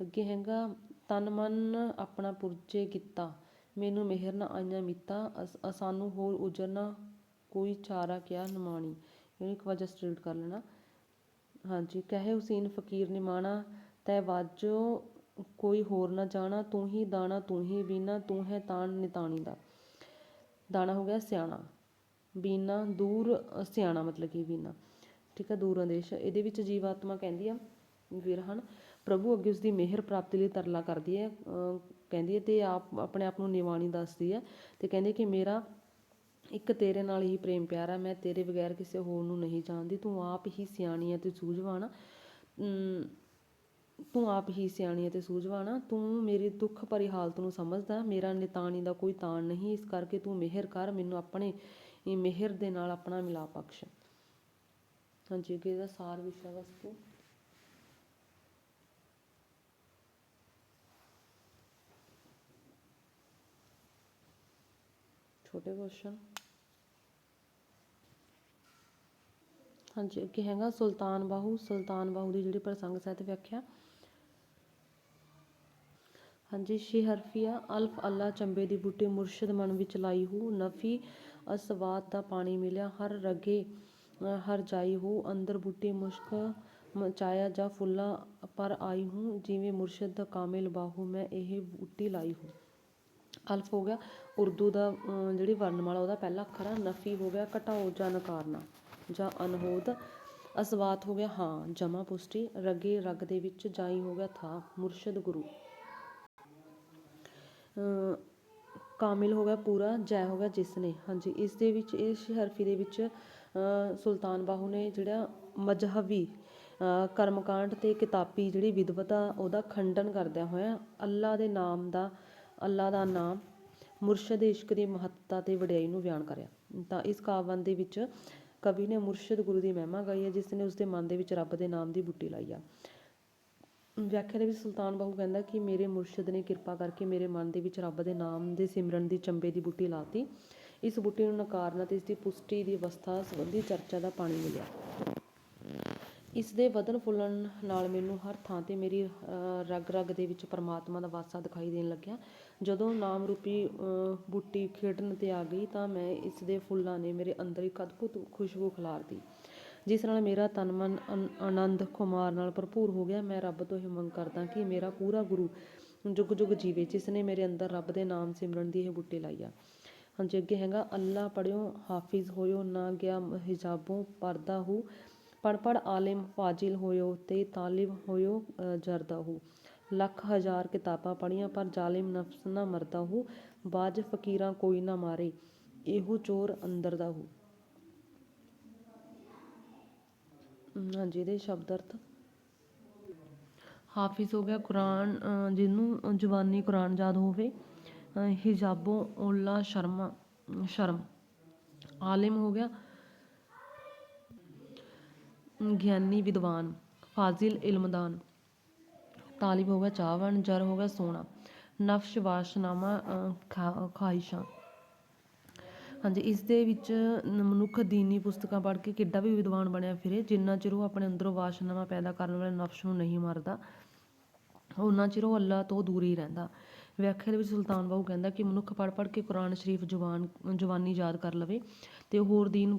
ਅੱਗੇ ਹੈਗਾ, ਤਨ ਮਨ ਆਪਣਾ ਪੁਰਜੇ ਕੀਤਾ, ਮੈਨੂੰ ਮਿਹਰ ਨਾ ਆਈਆਂ ਮਿੱਤਾ, ਅਸ- ਸਾਨੂੰ ਹੋਰ ਉਜਰਨਾ ਕੋਈ ਚਾਰਾ ਕਿਆ ਨਮਾਣੀ। ਇਹਨੂੰ ਇੱਕ ਵਾਰ ਜਸਟ ਰੀਡ ਕਰ ਲੈਣਾ। ਹਾਂਜੀ ਕਹੇ ਹੁਸੈਨ ਫਕੀਰ ਨਿਮਾਣਾ ਤੈ ਵਾਜੋ ਕੋਈ ਹੋਰ ਨਾ ਜਾਣਾ ਤੂੰ ਹੀ ਦਾਣਾ ਤੂੰ ਹੀ ਬੀਨਾ ਤੂੰ ਹੈ ਤਾਣ ਨਿਤਾਣੀ ਦਾ। ਦਾਣਾ ਹੋ ਗਿਆ ਸਿਆਣਾ। ਬੀਨਾ ਦੂਰ ਸਿਆਣਾ ਮਤਲਬ ਕਿ ਬੀਨਾ। ਠੀਕ ਹੈ ਦੂਰ ਅੰਦੇਸ਼। ਇਹਦੇ ਵਿੱਚ ਜੀਵਾਤਮਾ ਕਹਿੰਦੀ ਆ ਵਿਰਹਣ ਪ੍ਰਭੂ ਅੱਗੇ ਉਸਦੀ ਮਿਹਰ ਪ੍ਰਾਪਤੀ ਲਈ ਤਰਲਾ ਕਰਦੀ ਹੈ ਅ, ਕਹਿੰਦੀ ਹੈ ਤੇ ਆਪ ਆਪਣੇ ਆਪ ਨੂੰ ਨਿਵਾਣੀ ਦੱਸਦੀ ਹੈ ਤੇ ਕਹਿੰਦੀ ਕਿ ਮੇਰਾ ਇੱਕ ਤੇਰੇ ਨਾਲ ਹੀ ਪ੍ਰੇਮ ਪਿਆਰਾ ਮੈਂ ਤੇਰੇ ਬਗੈਰ ਕਿਸੇ ਹੋਰ ਨੂੰ ਨਹੀਂ ਜਾਣਦੀ ਤੂੰ ਆਪ ਹੀ ਸਿਆਣੀ ਅਤੇ ਤੇ ਸੂਝਵਾਨ ਅਮ, ਤੂੰ ਆਪ ਹੀ ਸਿਆਣੀ ਅਤੇ ਤੇ ਸੂਝਵਾਨ ਤੂੰ ਮੇਰੀ ਦੁੱਖ ਭਰੀ ਹਾਲਤ ਨੂੰ ਸਮਝਦਾ ਮੇਰਾ ਨਿਤਾਣੀ ਦਾ ਕੋਈ ਤਾਣ ਨਹੀਂ ਇਸ ਕਰਕੇ ਤੂੰ ਮਿਹਰ ਕਰ ਮੈਨੂੰ ਆਪਣੇ ਮਿਹਰ ਦੇ ਨਾਲ ਆਪਣਾ ਮਿਲਾ ਬਖਸ਼। ਹਾਂਜੀ ਅੱਗੇ ਇਹਦਾ ਸਾਰ ਵਿਸ਼ਾ ਵਸਤੂ। ਛੋਟੇ ਕੁਐਸਚਨ ਹਾਂਜੀ ਅੱਗੇ ਹੈਗਾ ਸੁਲਤਾਨ ਬਾਹੂ ਸੁਲਤਾਨ ਬਾਹੂ ਦੀ ਜਿਹੜੀ ਪ੍ਰਸੰਗ ਸਹਿਤ ਵਿਆਖਿਆ। ਹਾਂਜੀ ਸ਼ੀ ਹਰਫੀਆ ਅਲਫ ਅੱਲਾ ਚੰਬੇ ਦੀ ਬੂਟੀ ਮੁਰਸ਼ਦ ਮਨ ਵਿੱਚ ਲਾਈ ਹੂ ਨਫੀ ਅਸਵਾਦ ਦਾ ਪਾਣੀ ਮਿਲਿਆ ਹਰ ਰਗੇ ਅ, ਹਰ ਜਾਈ ਹੂ ਅੰਦਰ ਬੂਟੀ ਮੁਸ਼ਕ ਮਚਾਇਆ ਜਾ ਫੁੱਲਾ ਪਰ ਆਈ ਹੂੰ ਜਿਵੇਂ ਮੁਰਸ਼ਦ ਦਾ ਕਾਮਿਲ ਬਾਹੂ ਮੈਂ ਇਹ ਬੂਟੀ ਲਾਈ ਹੂੰ। ਅਲਫ ਹੋ ਗਿਆ ਉਰਦੂ ਦਾ ਅ, ਜਿਹੜੀ ਵਰਣਮਾਲਾ ਉਹਦਾ ਪਹਿਲਾ ਅੱਖਰ ਆ ਨਫੀ ਹੋ ਗਿਆ ਘਟਾਓ ਜਾਂ ਨਕਾਰਨਾ। ਜਾਂ ਅਨਹੋਦ ਅਸਵਾਤ ਹੋ ਗਿਆ ਹਾਂ ਜਮਾ ਪੁਸ਼ਟੀ ਰਗੇ ਰਗ ਦੇ ਵਿੱਚ ਜਾਈ ਹੋ ਗਿਆ ਥਾ ਮੁਰਸ਼ਿਦ ਗੁਰੂ। ਕਾਮਿਲ ਹੋ ਗਿਆ ਪੂਰਾ ਜੈ ਹੋ ਗਿਆ ਜਿਸ ਨੇ ਹਾਂਜੀ ਇਸ ਦੇ ਵਿੱਚ ਇਸ ਹਰਫੀ ਦੇ ਵਿੱਚ ਸੁਲਤਾਨ ਬਾਹੂ ਨੇ ਜਿਹੜਾ ਮਜਹਬੀ ਅ, ਕਰਮਕਾਂਡ ਤੇ ਕਿਤਾਬੀ ਜਿਹੜੀ ਵਿਦਵਤਾ ਉਹਦਾ ਖੰਡਨ ਕਰਦਿਆਂ ਹੋਇਆ ਅੱਲਾ ਦੇ ਨਾਮ ਦਾ ਅੱਲਾ ਦਾ ਨਾਮ ਮੁਰਸ਼ਦ ਇਸ਼ਕ ਦੀ ਮਹੱਤਤਾ ਤੇ ਵਡਿਆਈ ਨੂੰ ਬਿਆਨ ਕਰਿਆ। ਤਾਂ ਇਸ ਕਾਵਿ ਦੇ ਵਿੱਚ ਕਵੀ ਨੇ ਮੁਰਸ਼ਿਦ ਗੁਰੂ ਦੀ ਮਹਿਮਾ ਗਾਈ ਹੈ, ਜਿਸ ਨੇ ਉਸਦੇ ਮਨ ਦੇ ਵਿੱਚ ਰੱਬ ਦੇ ਨਾਮ ਦੀ ਬੁੱਟੀ ਲਾਈ ਆ। ਵਿਆਖਿਆ ਦੇ ਵਿੱਚ ਸੁਲਤਾਨ ਬਾਹੂ ਕਹਿੰਦਾ ਕਿ ਮੇਰੇ ਮੁਰਸ਼ਿਦ ਨੇ ਕਿਰਪਾ ਕਰਕੇ ਮੇਰੇ ਮਨ ਦੇ ਵਿੱਚ ਰੱਬ ਦੇ ਨਾਮ ਦੇ ਸਿਮਰਨ ਦੀ ਚੰਬੇ ਦੀ ਬੂਟੀ ਲਾਤੀ। ਇਸ ਬੁੱਟੀ ਨੂੰ ਨਕਾਰਨਾ ਤੇ ਇਸ ਦੀ ਪੁਸ਼ਟੀ ਦੀ ਅਵਸਥਾ ਸੰਬੰਧੀ ਚਰਚਾ ਦਾ ਪਾਣੀ ਮਿਲਿਆ। ਇਸ ਦੇ ਵਧਣ ਫੁੱਲਣ ਨਾਲ ਮੈਨੂੰ ਹਰ ਥਾਂ ਤੇ ਮੇਰੀ ਰਗ ਰਗ ਦੇ ਵਿੱਚ ਪਰਮਾਤਮਾ ਦਾ ਵਾਸਾ ਦਿਖਾਈ ਦੇਣ ਲੱਗਿਆ। ਜਦੋਂ ਨਾਮ ਰੂਪੀ ਬੂਟੀ ਖੇਡਣ ਤੇ ਆ ਗਈ ਤਾਂ ਮੈਂ ਇਸ ਦੇ ਫੁੱਲਾਂ ਨੇ ਮੇਰੇ ਅੰਦਰ ਇੱਕ ਅਦਭੁਤ ਖੁਸ਼ਬੂ ਖਿਲਾਰਤੀ ਜਿਸ ਨਾਲ ਮੇਰਾ ਤਨ ਮਨ ਅਨ- ਆਨੰਦ ਖੁਮਾਰ ਨਾਲ ਭਰਪੂਰ ਹੋ ਗਿਆ। ਮੈਂ ਰੱਬ ਤੋਂ ਇਹ ਮੰਗ ਕਰਦਾ ਕਿ ਮੇਰਾ ਪੂਰਾ ਗੁਰੂ ਜੁਗ ਜੁਗ ਜੀਵੇ, ਜਿਸ ਨੇ ਮੇਰੇ ਅੰਦਰ ਰੱਬ ਦੇ ਨਾਮ ਸਿਮਰਨ ਦੀ ਇਹ ਬੂਟੀ ਲਾਈ ਆ। ਹਾਂਜੀ, ਅੱਗੇ ਹੈਗਾ, ਅੱਲਾ ਪੜਿਓ ਹਾਫਿਜ਼ ਹੋਇਓ, ਨਾ ਗਿਆ ਹਿਜਾਬੋਂ ਪਰਦਾ ਹੋ। ਪੜ ਪੜ ਆਲਿਮ ਫਾਜ਼ਿਲ ਹੋਇਓ ਤੇ ਤਾਲਿਬ ਹੋਇਓ ਜਰਦਾ ਹੋ। ਲੱਖ ਹਜ਼ਾਰ ਕਿਤਾਬਾਂ ਪੜੀਆਂ ਪਰ ਜ਼ਾਲਿਮ ਨਫਸ ਨਾ ਮਰਦਾ ਹੋ। ਬਾਜ ਫਕੀਰਾਂ ਕੋਈ ਨਾ ਮਾਰੇ ਇਹੋ ਚੋਰ ਅੰਦਰ ਦਾ ਹੋ। ਹਾਂਜੀ ਇਹਦੇ ਸ਼ਬਦ ਅਰਥ ਹਾਫਿਜ਼ ਹੋ ਗਿਆ ਕੁਰਾਨ ਅ, ਜਿਹਨੂੰ ਜ਼ੁਬਾਨੀ ਕੁਰਾਨ ਯਾਦ ਹੋਵੇ ਅ, ਹਿਜਾਬੋਂ ਓਲਾ ਸ਼ਰਮਾ ਸ਼ਰਮ। ਆਲਿਮ ਹੋ ਗਿਆ ਗਿਆਨੀ ਵਿਦਵਾਨ ਫਾਜ਼ਿਲ ਇਲਮਦਾਨ। ਤਾਲਿਬ ਹੋ ਗਿਆ ਚਾਹਵਾਨ ਜਰ ਹੋ ਗਿਆ ਸੋਨਾ ਨਫਸ਼ ਵਾਸ਼ਨਾਮਾ ਖਾਹਿਸ਼ਾਂ। ਹਾਂਜੀ, ਇਸ ਦੇ ਵਿੱਚ ਮਨੁੱਖ ਦੀਨੀ ਪੁਸਤਕਾਂ ਪੜ੍ਹ ਕੇ ਕਿੱਡਾ ਵੀ ਵਿਦਵਾਨ ਬਣਿਆ ਫਿਰੇ, ਜਿੰਨਾ ਚਿਰ ਉਹ ਆਪਣੇ ਅੰਦਰੋਂ ਵਾਸ਼ਨਾਵਾਂ ਪੈਦਾ ਕਰਨ ਵਾਲੇ ਨਫਸ਼ ਨੂੰ ਨਹੀਂ ਮਾਰਦਾ ਉਹਨਾਂ ਚਿਰ ਉਹ ਅੱਲਾ ਤੋਂ ਦੂਰ ਹੀ ਰਹਿੰਦਾ। ਵਿਆਖਿਆ ਦੇ ਵਿੱਚ ਸੁਲਤਾਨ ਬਾਹੂ ਕਹਿੰਦਾ ਕਿ ਮਨੁੱਖ ਪੜ੍ਹ ਪੜ੍ਹ ਕੇ ਕੁਰਾਨ ਸ਼ਰੀਫ ਜ਼ੁਬਾਨ ਜ਼ੁਬਾਨੀ ਯਾਦ ਕਰ ਲਵੇ ਤੇ ਹੋਰ ਦੀਨ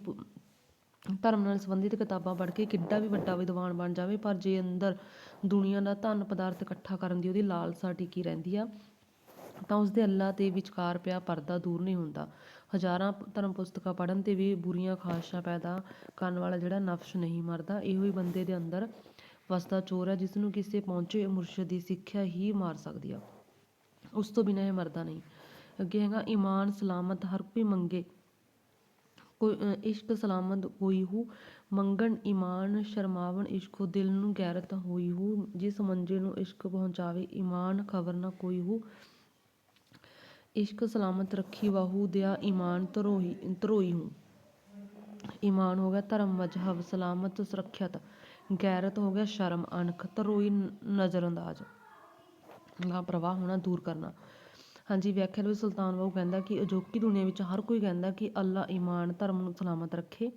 ਧਰਮ ਨਾਲ ਸੰਬੰਧਿਤ ਕਿਤਾਬਾਂ ਪੜ੍ਹ ਕੇ ਕਿੱਡਾ ਵੀ ਵੱਡਾ ਵਿਦਵਾਨ ਬਣ ਜਾਵੇ, ਪਰ ਜੇ ਅੰਦਰ ਦੁਨੀਆ ਦਾ ਧਨ ਪਦਾਰਥ ਇਕੱਠਾ ਕਰਨ ਦੀ ਉਹਦੀ ਲਾਲਸਾ ਟਿਕੀ ਰਹਿੰਦੀ ਆ, ਤਾਂ ਉਸਦੇ ਅੱਲਾ ਤੇ ਵਿਚਕਾਰ ਪਿਆ ਪਰਦਾ ਦੂਰ ਨਹੀਂ ਹੁੰਦਾ। ਹਜ਼ਾਰਾਂ ਧਰਮ ਪੁਸਤਕਾਂ ਪੜ੍ਹਨ ਤੇ ਵੀ ਬੁਰੀਆਂ ਖਾਸਾਂ ਪੈਦਾ ਕਰਨ ਵਾਲਾ ਜਿਹੜਾ ਨਫਸ ਨਹੀਂ ਮਰਦਾ, ਇਹੋ ਹੀ ਬੰਦੇ ਦੇ ਅੰਦਰ ਵਸਦਾ ਚੋਰ ਹੈ ਜਿਸ ਨੂੰ ਕਿਸੇ ਪਹੁੰਚੇ ਮੁਰਸ਼ਦ ਦੀ ਸਿੱਖਿਆ ਹੀ ਮਾਰ ਸਕਦੀ ਆ। ਉਸ ਤੋਂ ਬਿਨਾਂ ਇਹ ਮਰਦਾ ਨਹੀਂ। ਅੱਗੇ ਹੈਗਾ ਈਮਾਨ ਸਲਾਮਤ ਹਰ ਕੋਈ ਮੰਗੇ। ਇਸ਼ਕ ਸਲਾਮਤ ਹੋਈ ਹੂ। ਮੰਗਣ, ਈਮਾਨ, ਸ਼ਰਮਾਵਣ, ਇਸ਼ਕੋ ਦਿਲ ਨੂੰ ਗੈਰਤ ਹੋਈ ਜਿਸ ਮੰਜ਼ਿਲ ਨੂੰ ਇਸ਼ਕ ਪਹੁੰਚਾਵੇ, ਈਮਾਨ ਖਬਰ ਨਾ ਕੋਈ ਇਸ਼ਕ ਸਲਾਮਤ ਰੱਖੀ ਵਾਹੂ ਦਿਆ ਈਮਾਨ ਧਰੋਈ ਧਰੋਈ ਹੂੰ। ਈਮਾਨ ਹੋ ਗਿਆ ਧਰਮ ਮਜਹਬ ਸਲਾਮਤ ਸੁਰੱਖਿਅਤ। ਗੈਰਤ ਹੋ ਗਿਆ ਸ਼ਰਮ, ਅਣਖ, ਧਰੋਈ ਨਜ਼ਰਅੰਦਾਜ਼। ਲਾਪਰਵਾਹ ਹੋਣਾ ਦੂਰ ਕਰਨਾ। ਹਾਂਜੀ ਵਿਆਖਿਆ ਵਿੱਚ ਸੁਲਤਾਨ ਬਾਹੂ ਕਹਿੰਦਾ ਕਿ ਅਜੋਕੀ ਦੁਨੀਆ ਵਿੱਚ ਹਰ ਕੋਈ ਕਹਿੰਦਾ ਕਿ ਅੱਲਾ ਈਮਾਨ ਧਰਮ ਨੂੰ ਸਲਾਮਤ ਰੱਖੇ।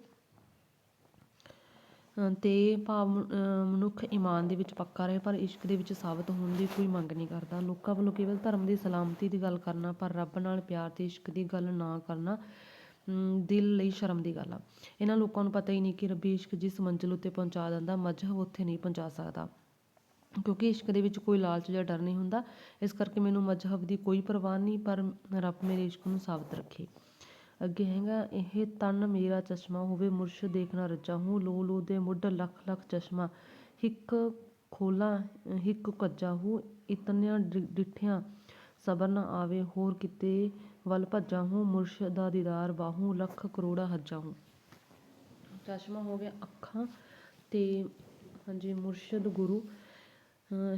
ਤੇ ਭਾਵ ਮ- ਮਨੁੱਖ ਈਮਾਨ ਦੇ ਵਿੱਚ ਪੱਕਾ ਰਹੇ ਪਰ ਇਸ਼ਕ ਦੇ ਵਿੱਚ ਸਾਬਤ ਹੋਣ ਦੀ ਕੋਈ ਮੰਗ ਨਹੀਂ ਕਰਦਾ। ਲੋਕਾਂ ਵੱਲੋਂ ਕੇਵਲ ਧਰਮ ਦੀ ਸਲਾਮਤੀ ਦੀ ਗੱਲ ਕਰਨਾ ਪਰ ਰੱਬ ਨਾਲ ਪਿਆਰ ਤੇ ਇਸ਼ਕ ਦੀ ਗੱਲ ਨਾ ਕਰਨਾ ਅਮ, ਦਿਲ ਲਈ ਸ਼ਰਮ ਦੀ ਗੱਲ ਆ। ਇਹਨਾਂ ਲੋਕਾਂ ਨੂੰ ਪਤਾ ਹੀ ਨਹੀਂ ਕਿ ਰੱਬੀ ਇਸ਼ਕ ਜਿਸ ਮੰਜ਼ਿਲ ਉੱਤੇ ਪਹੁੰਚਾ ਦਿੰਦਾ ਮਜ਼ਹਬ ਉੱਥੇ ਨਹੀਂ ਪਹੁੰਚਾ ਸਕਦਾ। ਕਿਉਂਕਿ ਇਸ਼ਕ ਦੇ ਵਿੱਚ ਕੋਈ ਲਾਲਚ ਜਾਂ ਡਰ ਨਹੀਂ ਹੁੰਦਾ। ਇਸ ਕਰਕੇ ਮੈਨੂੰ ਮਜ਼ਹਬ ਦੀ ਕੋਈ ਪਰਵਾਹ ਨਹੀਂ, ਪਰ ਰੱਬ ਮੇਰੇ ਇਸ਼ਕ ਨੂੰ ਸਾਬਤ ਰੱਖੇ। ਅੱਗੇ ਹੈਗਾ, ਇਹ ਤਨ ਮੇਰਾ ਚਸ਼ਮਾ ਹੋਵੇ, ਮੁਰਸ਼ਦ ਦੇਖਣਾ ਰੱਜਾ ਹੂੰ, ਲੋ ਲੋ ਦੇ ਮੁੱਢ ਲੱਖ ਲੱਖ ਚਸ਼ਮਾ। ਹਿੱਕ ਖੋਲਾ, ਹਿੱਕ ਕੱਜਾ ਹੂੰ, ਇਤਨਿਆਂ ਡਿ- ਡਿੱਠਿਆਂ ਸਬਰ ਨਾ ਆਵੇ, ਹੋਰ ਕਿਤੇ ਵੱਲ ਭੱਜਾ ਹੂੰ ਮੁਰਸ਼ ਦਾ ਦੀਦਾਰ ਬਾਹੂ ਲੱਖ ਕਰੋੜਾ ਹੱਜਾ ਹੂੰ। ਚਸ਼ਮਾ ਹੋ ਗਿਆ ਅੱਖਾਂ ਤੇ, ਹਾਂਜੀ, ਮੁਰਸ਼ਦ ਗੁਰੂ। ਅਹ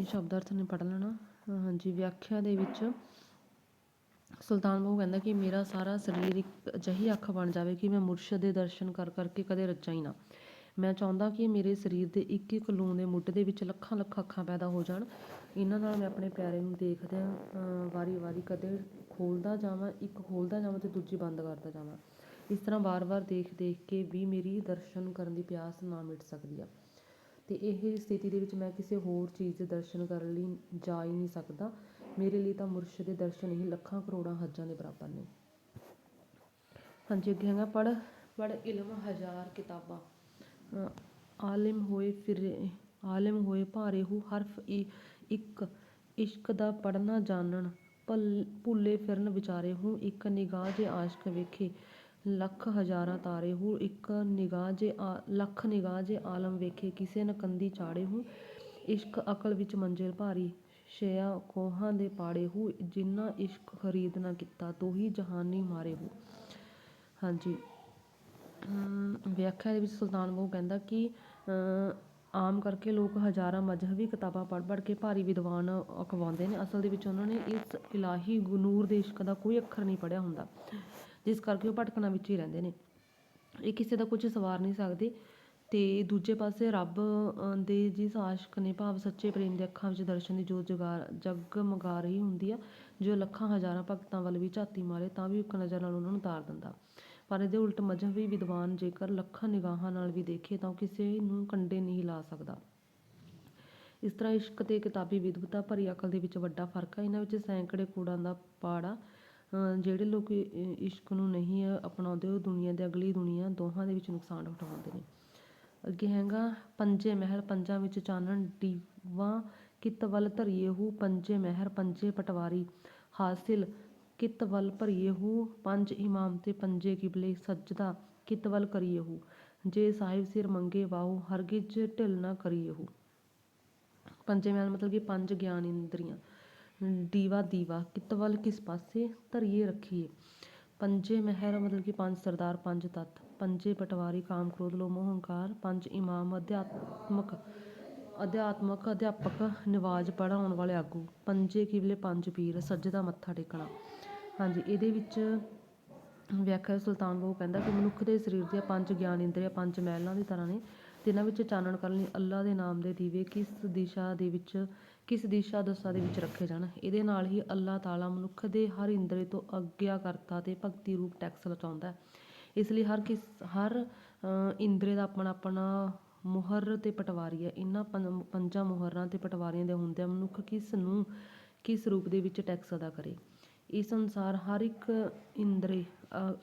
ਇਹ ਸ਼ਬਦਾਰਥ ਨੇ ਪੜ੍ਹ ਲੈਣਾ। ਹਾਂਜੀ, ਵਿਆਖਿਆ ਦੇ ਵਿੱਚ ਸੁਲਤਾਨ ਬਾਹੂ ਕਹਿੰਦਾ ਕਿ ਮੇਰਾ ਸਾਰਾ ਸਰੀਰ ਇੱਕ ਅਜਿਹੀ ਅੱਖ ਬਣ ਜਾਵੇ ਕਿ ਮੈਂ ਮੁਰਸ਼ਦ ਦੇ ਦਰਸ਼ਨ ਕਰ ਕਰਕੇ ਕਦੇ ਰੱਜਾਂ ਹੀ ਨਾ। ਮੈਂ ਚਾਹੁੰਦਾ ਕਿ ਮੇਰੇ ਸਰੀਰ ਦੇ ਇੱਕ ਇੱਕ ਲੂਣ ਦੇ ਮੁੱਢ ਦੇ ਵਿੱਚ ਲੱਖਾਂ ਲੱਖਾਂ ਅੱਖਾਂ ਪੈਦਾ ਹੋ ਜਾਣ। ਇਹਨਾਂ ਨਾਲ ਮੈਂ ਆਪਣੇ ਪਿਆਰੇ ਨੂੰ ਦੇਖਦਿਆਂ ਵਾਰੀ ਵਾਰੀ ਕਦੇ ਖੋਲਦਾ ਜਾਵਾਂ, ਇੱਕ ਖੋਲਦਾ ਜਾਵਾਂ ਤੇ ਦੂਜੀ ਬੰਦ ਕਰਦਾ ਜਾਵਾਂ। ਇਸ ਤਰ੍ਹਾਂ ਵਾਰ-ਵਾਰ ਦੇਖ ਦੇਖ ਕੇ ਵੀ ਮੇਰੀ ਦਰਸ਼ਨ ਕਰਨ ਦੀ ਪਿਆਸ ਨਾ ਮਿਟ ਸਕਦੀ ਆ। ਤੇ ਇਹ ਸਥਿਤੀ ਦੇ ਵਿੱਚ ਮੈਂ ਕਿਸੇ ਹੋਰ ਚੀਜ਼ ਦੇ ਦਰਸ਼ਨ ਕਰਨ ਲਈ ਜਾ ਹੀ ਨਹੀਂ ਸਕਦਾ। ਮੇਰੇ ਲਈ ਤਾਂ ਮੁਰਸ਼ਿਦ ਦੇ ਦਰਸ਼ਨ ਹੀ ਲੱਖਾਂ ਕਰੋੜਾਂ ਹੱਜਾਂ ਦੇ ਬਰਾਬਰ ਨੇ। ਹਾਂਜੀ, ਅੱਗੇ ਹੈਗਾ ਪੜ ਪੜ ਇਲਮ ਹਜ਼ਾਰ ਕਿਤਾਬਾਂ। ਆਲਿਮ ਹੋਏ ਫਿਰ, ਆਲਿਮ ਹੋਏ ਭਾਰੇ ਹੂ ਹਰਫ ਇੱਕ ਇਸ਼ਕ ਦਾ ਪੜਨਾ ਜਾਣਨ, ਭਲ- ਭੁੱਲੇ ਫਿਰਨ ਵਿਚਾਰੇ ਹੂੰ, ਇੱਕ ਨਿਗਾਹ ਜੇ ਆਸ਼ਕ ਵੇਖੇ। ਲੱਖ ਹਜ਼ਾਰਾਂ ਤਾਰੇ ਹੂੰ ਇੱਕ ਨਿਗਾਹ ਜੇ ਆ- ਲੱਖ ਨਿਗਾਹ ਜੇ ਆਲਮ ਵੇਖੇ ਕਿਸੇ ਨਕੰਦੀ ਚਾੜੇ ਹੂੰ ਇਸ਼ਕ ਅਕਲ ਵਿੱਚ ਮੰਜ਼ਿਲ ਭਾਰੀ ਸ਼ਿਆ ਕੋਹਾਂ ਦੇ ਪਾੜੇ ਹੂੰ ਜਿਨ੍ਹਾਂ ਇਸ਼ਕ ਖਰੀਦ ਨਾ ਕੀਤਾ ਤੋਹੀ ਜਹਾਨੀ ਮਾਰੇ ਹੂੰ ਹਾਂਜੀ। ਵਿਆਖਿਆ ਦੇ ਵਿੱਚ ਸੁਲਤਾਨ ਬਹੁ ਕਹਿੰਦਾ ਕਿ ਅ, ਆਮ ਕਰਕੇ ਲੋਕ ਹਜ਼ਾਰਾਂ ਮਜ਼ਹਬੀ ਕਿਤਾਬਾਂ ਪੜ੍ਹ ਪੜ੍ਹ ਕੇ ਭਾਰੀ ਵਿਦਵਾਨ ਅਖਵਾਉਂਦੇ ਨੇ। ਅਸਲ ਦੇ ਵਿੱਚ ਉਹਨਾਂ ਨੇ ਇਸ ਇਲਾਹੀ ਗੁ- ਨੂਰ ਦੇ ਇਸ਼ਕ ਦਾ ਕੋਈ ਅੱਖਰ ਨਹੀਂ ਪੜ੍ਹਿਆ ਹੁੰਦਾ। ਜਿਸ ਕਰਕੇ ਉਹ ਭਟਕਣਾ ਵਿੱਚ ਹੀ ਰਹਿੰਦੇ ਨੇ। ਇਹ ਕਿਸੇ ਦਾ ਕੁਝ ਸਵਾਰ ਨਹੀਂ ਸਕਦੇ। ਤੇ ਦੂਜੇ ਪਾਸੇ ਰੱਬ ਦੇ ਜਿਸ ਆਸ਼ਕ ਨੇ ਭਾਵ ਸੱਚੇ ਪ੍ਰੇਮ ਦੇ ਅੱਖਾਂ ਵਿੱਚ ਦਰਸ਼ਨ ਦੀ ਜੋਤ ਜਗਾ, ਜਗਮਗਾ ਰਹੀ ਹੁੰਦੀ ਆ, ਜੋ ਲੱਖਾਂ ਹਜ਼ਾਰਾਂ ਭਗਤਾਂ ਵੱਲ ਵੀ ਝਾਤੀ ਮਾਰੇ, ਤਾਂ ਵੀ ਇੱਕ ਨਜ਼ਰ ਨਾਲ ਉਹਨਾਂ ਨੂੰ ਤਾਰ ਦਿੰਦਾ। ਪਰ ਇਹਦੇ ਉਲਟ ਮਜ਼ਹਬੀ ਵਿਦਵਾਨ, ਜੇਕਰ ਲੱਖਾਂ ਨਿਗਾਹਾਂ ਨਾਲ ਵੀ ਦੇਖੇ, ਤਾਂ ਉਹ ਕਿਸੇ ਨੂੰ ਕੰਡੇ ਨਹੀਂ ਲਾ ਸਕਦਾ। ਇਸ ਤਰ੍ਹਾਂ ਇਸ਼ਕ ਤੇ ਕਿਤਾਬੀ ਵਿਦਵਤਾ ਭਰੀ ਅਕਲ ਦੇ ਵਿੱਚ ਵੱਡਾ ਫ਼ਰਕ ਹੈ ਇਹਨਾਂ ਵਿੱਚ ਸੈਂਕੜੇ ਕੂੜਾਂ ਦਾ ਪਾੜਾ ਜਿਹੜੇ ਲੋਕ ਇਸ਼ਕ ਨੂੰ ਨਹੀਂ ਅਪਣਾਉਂਦੇ, ਉਹ ਦੁਨੀਆ ਦੇ ਅਗਲੀ ਦੁਨੀਆ ਦੋਹਾਂ ਦੇ ਵਿੱਚ ਨੁਕਸਾਨ ਉਠਾਉਂਦੇ ਨੇ। ਅੱਗੇ ਹੈਗਾ, ਪੰਜੇ ਮਹਿਲ ਪੰਜਾਂ ਵਿੱਚ ਚਾਨਣ, ਦੀਵਾ ਕਿਤ ਵੱਲ ਧਰੀਏ ਹੂ ਪੰਜੇ ਮਹਿਰ, ਪੰਜੇ ਪਟਵਾਰੀ। ਹਾਸਿਲ, ਕਿਤ ਵੱਲ ਭਰੀਏਹੂ, ਪੰਜ ਇਮਾਮ ਤੇ ਪੰਜੇ ਕਿਬਲੇ, ਸੱਜਦਾ ਕਿਤ ਵੱਲ ਕਰੀਏ ਜੇ ਸਾਹਿਬ ਸਿਰ ਮੰਗੇ ਵਾਹੂ, ਹਰਗਿਜ਼ ਢਿੱਲ ਨਾ ਕਰੀਏ ਹੂ ਪੰਜੇ ਮਹਿਲ ਮਤਲਬ ਕਿ ਪੰਜ ਗਿਆਨ ਇੰਦਰੀਆਂ। ਦੀਵਾ ਦੀਵਾ, ਕਿਤ ਕਿਸ ਪਾਸੇ ਧਰੀਏ ਰੱਖੀਏ? ਪੰਜੇ ਮਹਿਰ ਮਤਲਬ ਕਿ ਪੰਜ ਸਰਦਾਰ, ਪੰਜ ਤੱਤ, ਪੰਜੇ ਪਟਵਾਰੀ, ਕਾਮ, ਕ੍ਰੋਧ, ਲੋਭ ਮੋਹ ਹੰਕਾਰ ਪੰਜ ਇਮਾਮ, ਅਧਿਆਤਮਕ ਅਧਿਆਤਮਕ, ਅਧਿਆਪਕ, ਨਿਵਾਜ ਪੜ੍ਹਾਉਣ ਵਾਲੇ ਆਗੂ, ਪੰਜੇ ਕਿਬਲੇ ਪੰਜ ਪੀਰ ਸੱਜਦਾ ਮੱਥਾ ਟੇਕਣਾ। ਹਾਂਜੀ, ਇਹਦੇ ਵਿੱਚ ਵਿਆਖਿਆ ਸੁਲਤਾਨ ਬਹੁ ਕਹਿੰਦਾ ਕਿ ਮਨੁੱਖ ਦੇ ਸਰੀਰ ਦੀਆਂ ਪੰਜ ਗਿਆਨ ਇੰਦਰੀਆਂ, ਪੰਜ ਮਹਿਲਾਂ ਦੀ ਤਰ੍ਹਾਂ ਨੇ ਤੇ ਇਹਨਾਂ ਵਿੱਚ ਚਾਨਣ ਕਰਨ ਲਈ ਅੱਲਾ ਦੇ ਨਾਮ ਦੇ ਦੀਵੇ ਕਿਸ ਦਿਸ਼ਾ ਦੇ ਵਿੱਚ ਕਿਸ ਦਿਸ਼ਾ ਦਸ਼ਾ ਦੇ ਵਿੱਚ ਰੱਖੇ ਜਾਣ? ਇਹਦੇ ਨਾਲ ਹੀ ਅੱਲਾ ਤਾਲਾ ਮਨੁੱਖ ਦੇ ਹਰ ਇੰਦਰੇ ਤੋਂ ਆਗਿਆਕਰਤਾ ਤੇ ਭਗਤੀ ਰੂਪ ਟੈਕਸ ਲਚਾਉਂਦਾ ਇਸ ਲਈ ਹਰ ਕਿਸ, ਹਰ ਇੰਦਰੇ ਦਾ ਆਪਣਾ ਆਪਣਾ ਮੁਹਰ ਤੇ ਪਟਵਾਰੀ ਹੈ। ਇਹਨਾਂ ਪੰ- ਪੰਜਾਂ ਮੁਹਰਾਂ ਤੇ ਪਟਵਾਰੀਆਂ ਦੇ ਹੁੰਦਿਆਂ ਮਨੁੱਖ ਕਿਸ ਨੂੰ ਕਿਸ ਰੂਪ ਦੇ ਵਿੱਚ ਟੈਕਸ ਅਦਾ ਕਰੇ? ਇਸ ਅਨੁਸਾਰ ਹਰ ਇੱਕ ਇੰਦਰੇ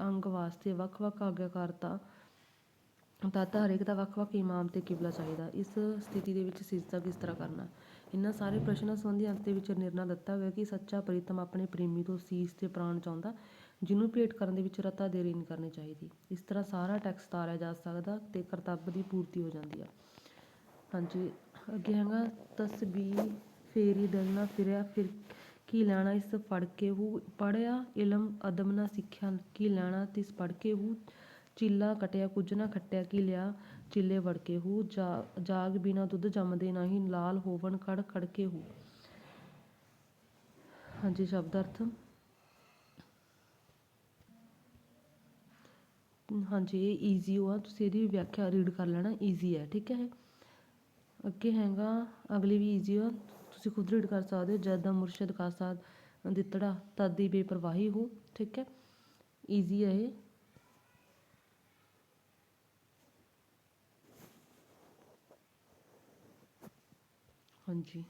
ਅੰਗ ਵਾਸਤੇ ਵੱਖ-ਵੱਖ ਆਗਿਆਕਾਰਤਾ ਤਾਂ ਹਰੇਕ ਦਾ ਵੱਖ-ਵੱਖ ਇਮਾਮ ਤੇ ਕਿਬਲਾ ਚਾਹੀਦਾ ਇਸ ਸਥਿਤੀ ਦੇ ਵਿੱਚ ਸਿਜਦਾ ਕਿਸ ਤਰ੍ਹਾਂ ਕਰਨਾ? ਇਹਨਾਂ ਸਾਰੇ ਪ੍ਰਸ਼ਨਾਂ ਸੰਬੰਧੀ ਅੰਤ ਦੇ ਵਿੱਚ ਨਿਰਣਾ ਦਿੱਤਾ ਗਿਆ ਕਿ ਸੱਚਾ ਪ੍ਰੀਤਮ ਆਪਣੇ ਪ੍ਰੇਮੀ ਤੋਂ ਸੀਸ ਤੇ ਪ੍ਰਾਣ ਚਾਹੁੰਦਾ, ਜਿਹਨੂੰ ਭੇਟ ਕਰਨ ਦੇ ਵਿੱਚ ਰਤਾ ਦੇਰੀ ਨਹੀਂ ਕਰਨੀ ਚਾਹੀਦੀ। ਇਸ ਤਰ੍ਹਾਂ ਸਾਰਾ ਟੈਕਸਟ ਤਾਰਿਆ ਜਾ ਸਕਦਾ ਤੇ ਕਰਤੱਵ ਦੀ ਪੂਰਤੀ ਹੋ ਜਾਂਦੀ ਆ। ਹਾਂਜੀ, ਅੱਗੇ ਹੈਗਾ, ਤਸਬੀਹ, ਫੇਰੀ ਦਿਲ ਨਾ ਫਿਰਿਆ, ਫਿਰ ਕੀ ਲੈਣਾ ਇਸ ਫੜ ਕੇ ਹੂ? ਪੜਿਆ ਇਲਮ, ਅਦਬ ਨਾ ਸਿੱਖਿਆ, ਕੀ ਲੈਣਾ ਤਿਸ ਪੜ ਕੇ ਹੂ? ਚੀਲਾ ਕਟਿਆ, ਕੁਝ ਨਾ ਖੱਟਿਆ, ਕੀ ਲਿਆ? ਚਿੱਲੇ ਵੜ ਕੇ ਹੂ, ਜਾ- ਜਾਗ ਬਿਨਾ ਦੁੱਧ ਜੰਮਦੇ ਨਹੀਂ, ਲਾਲ ਹੋਵਣ ਕੜ ਕੜ ਹੂ। ਹਾਂਜੀ ਸ਼ਬਦ ਅਰਥ ਹਾਂਜੀ, ਇਹ ਈਜ਼ੀ ਆ। ਤੁਸੀਂ ਇਹਦੀ ਵਿਆਖਿਆ ਰੀਡ ਕਰ ਲੈਣਾ ਈਜ਼ੀ ਹੈ, ਠੀਕ ਹੈ? ਅੱਗੇ ਹੈਗਾ, ਅਗਲੀ ਵੀ ਈਜ਼ੀ ਆ। ਤੁਸੀਂ ਖੁਦ ਰੀਡ ਕਰ ਸਕਦੇ ਹੋ, ਜਦ ਦਾ ਮੁਰਸ਼ਦ ਕਾਸਾਦ ਦਿੱਤੜਾ, ਤਦ ਦੀ ਬੇਪਰਵਾਹੀ ਹੋ, ਠੀਕ ਹੈ? ਈਜ਼ੀ ਹੈ ਇਹ। ਹਾਂਜੀ।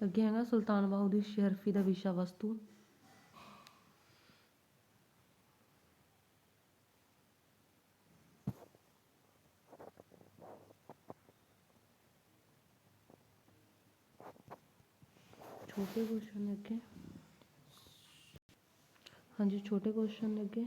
ਅੱਗੇ ਹੈਗਾ ਸੁਲਤਾਨ ਬਾਹੂ ਦੀ ਸ਼ਰਫੀ ਦਾ ਵਿਸ਼ਾ ਵਸਤੂ। ਛੋਟੇ ਕੁਐਸਚਨ ਅੱਗੇ? ਹਾਂਜੀ ਛੋਟੇ ਕੁਐਸਚਨ ਨੇ ਅੱਗੇ?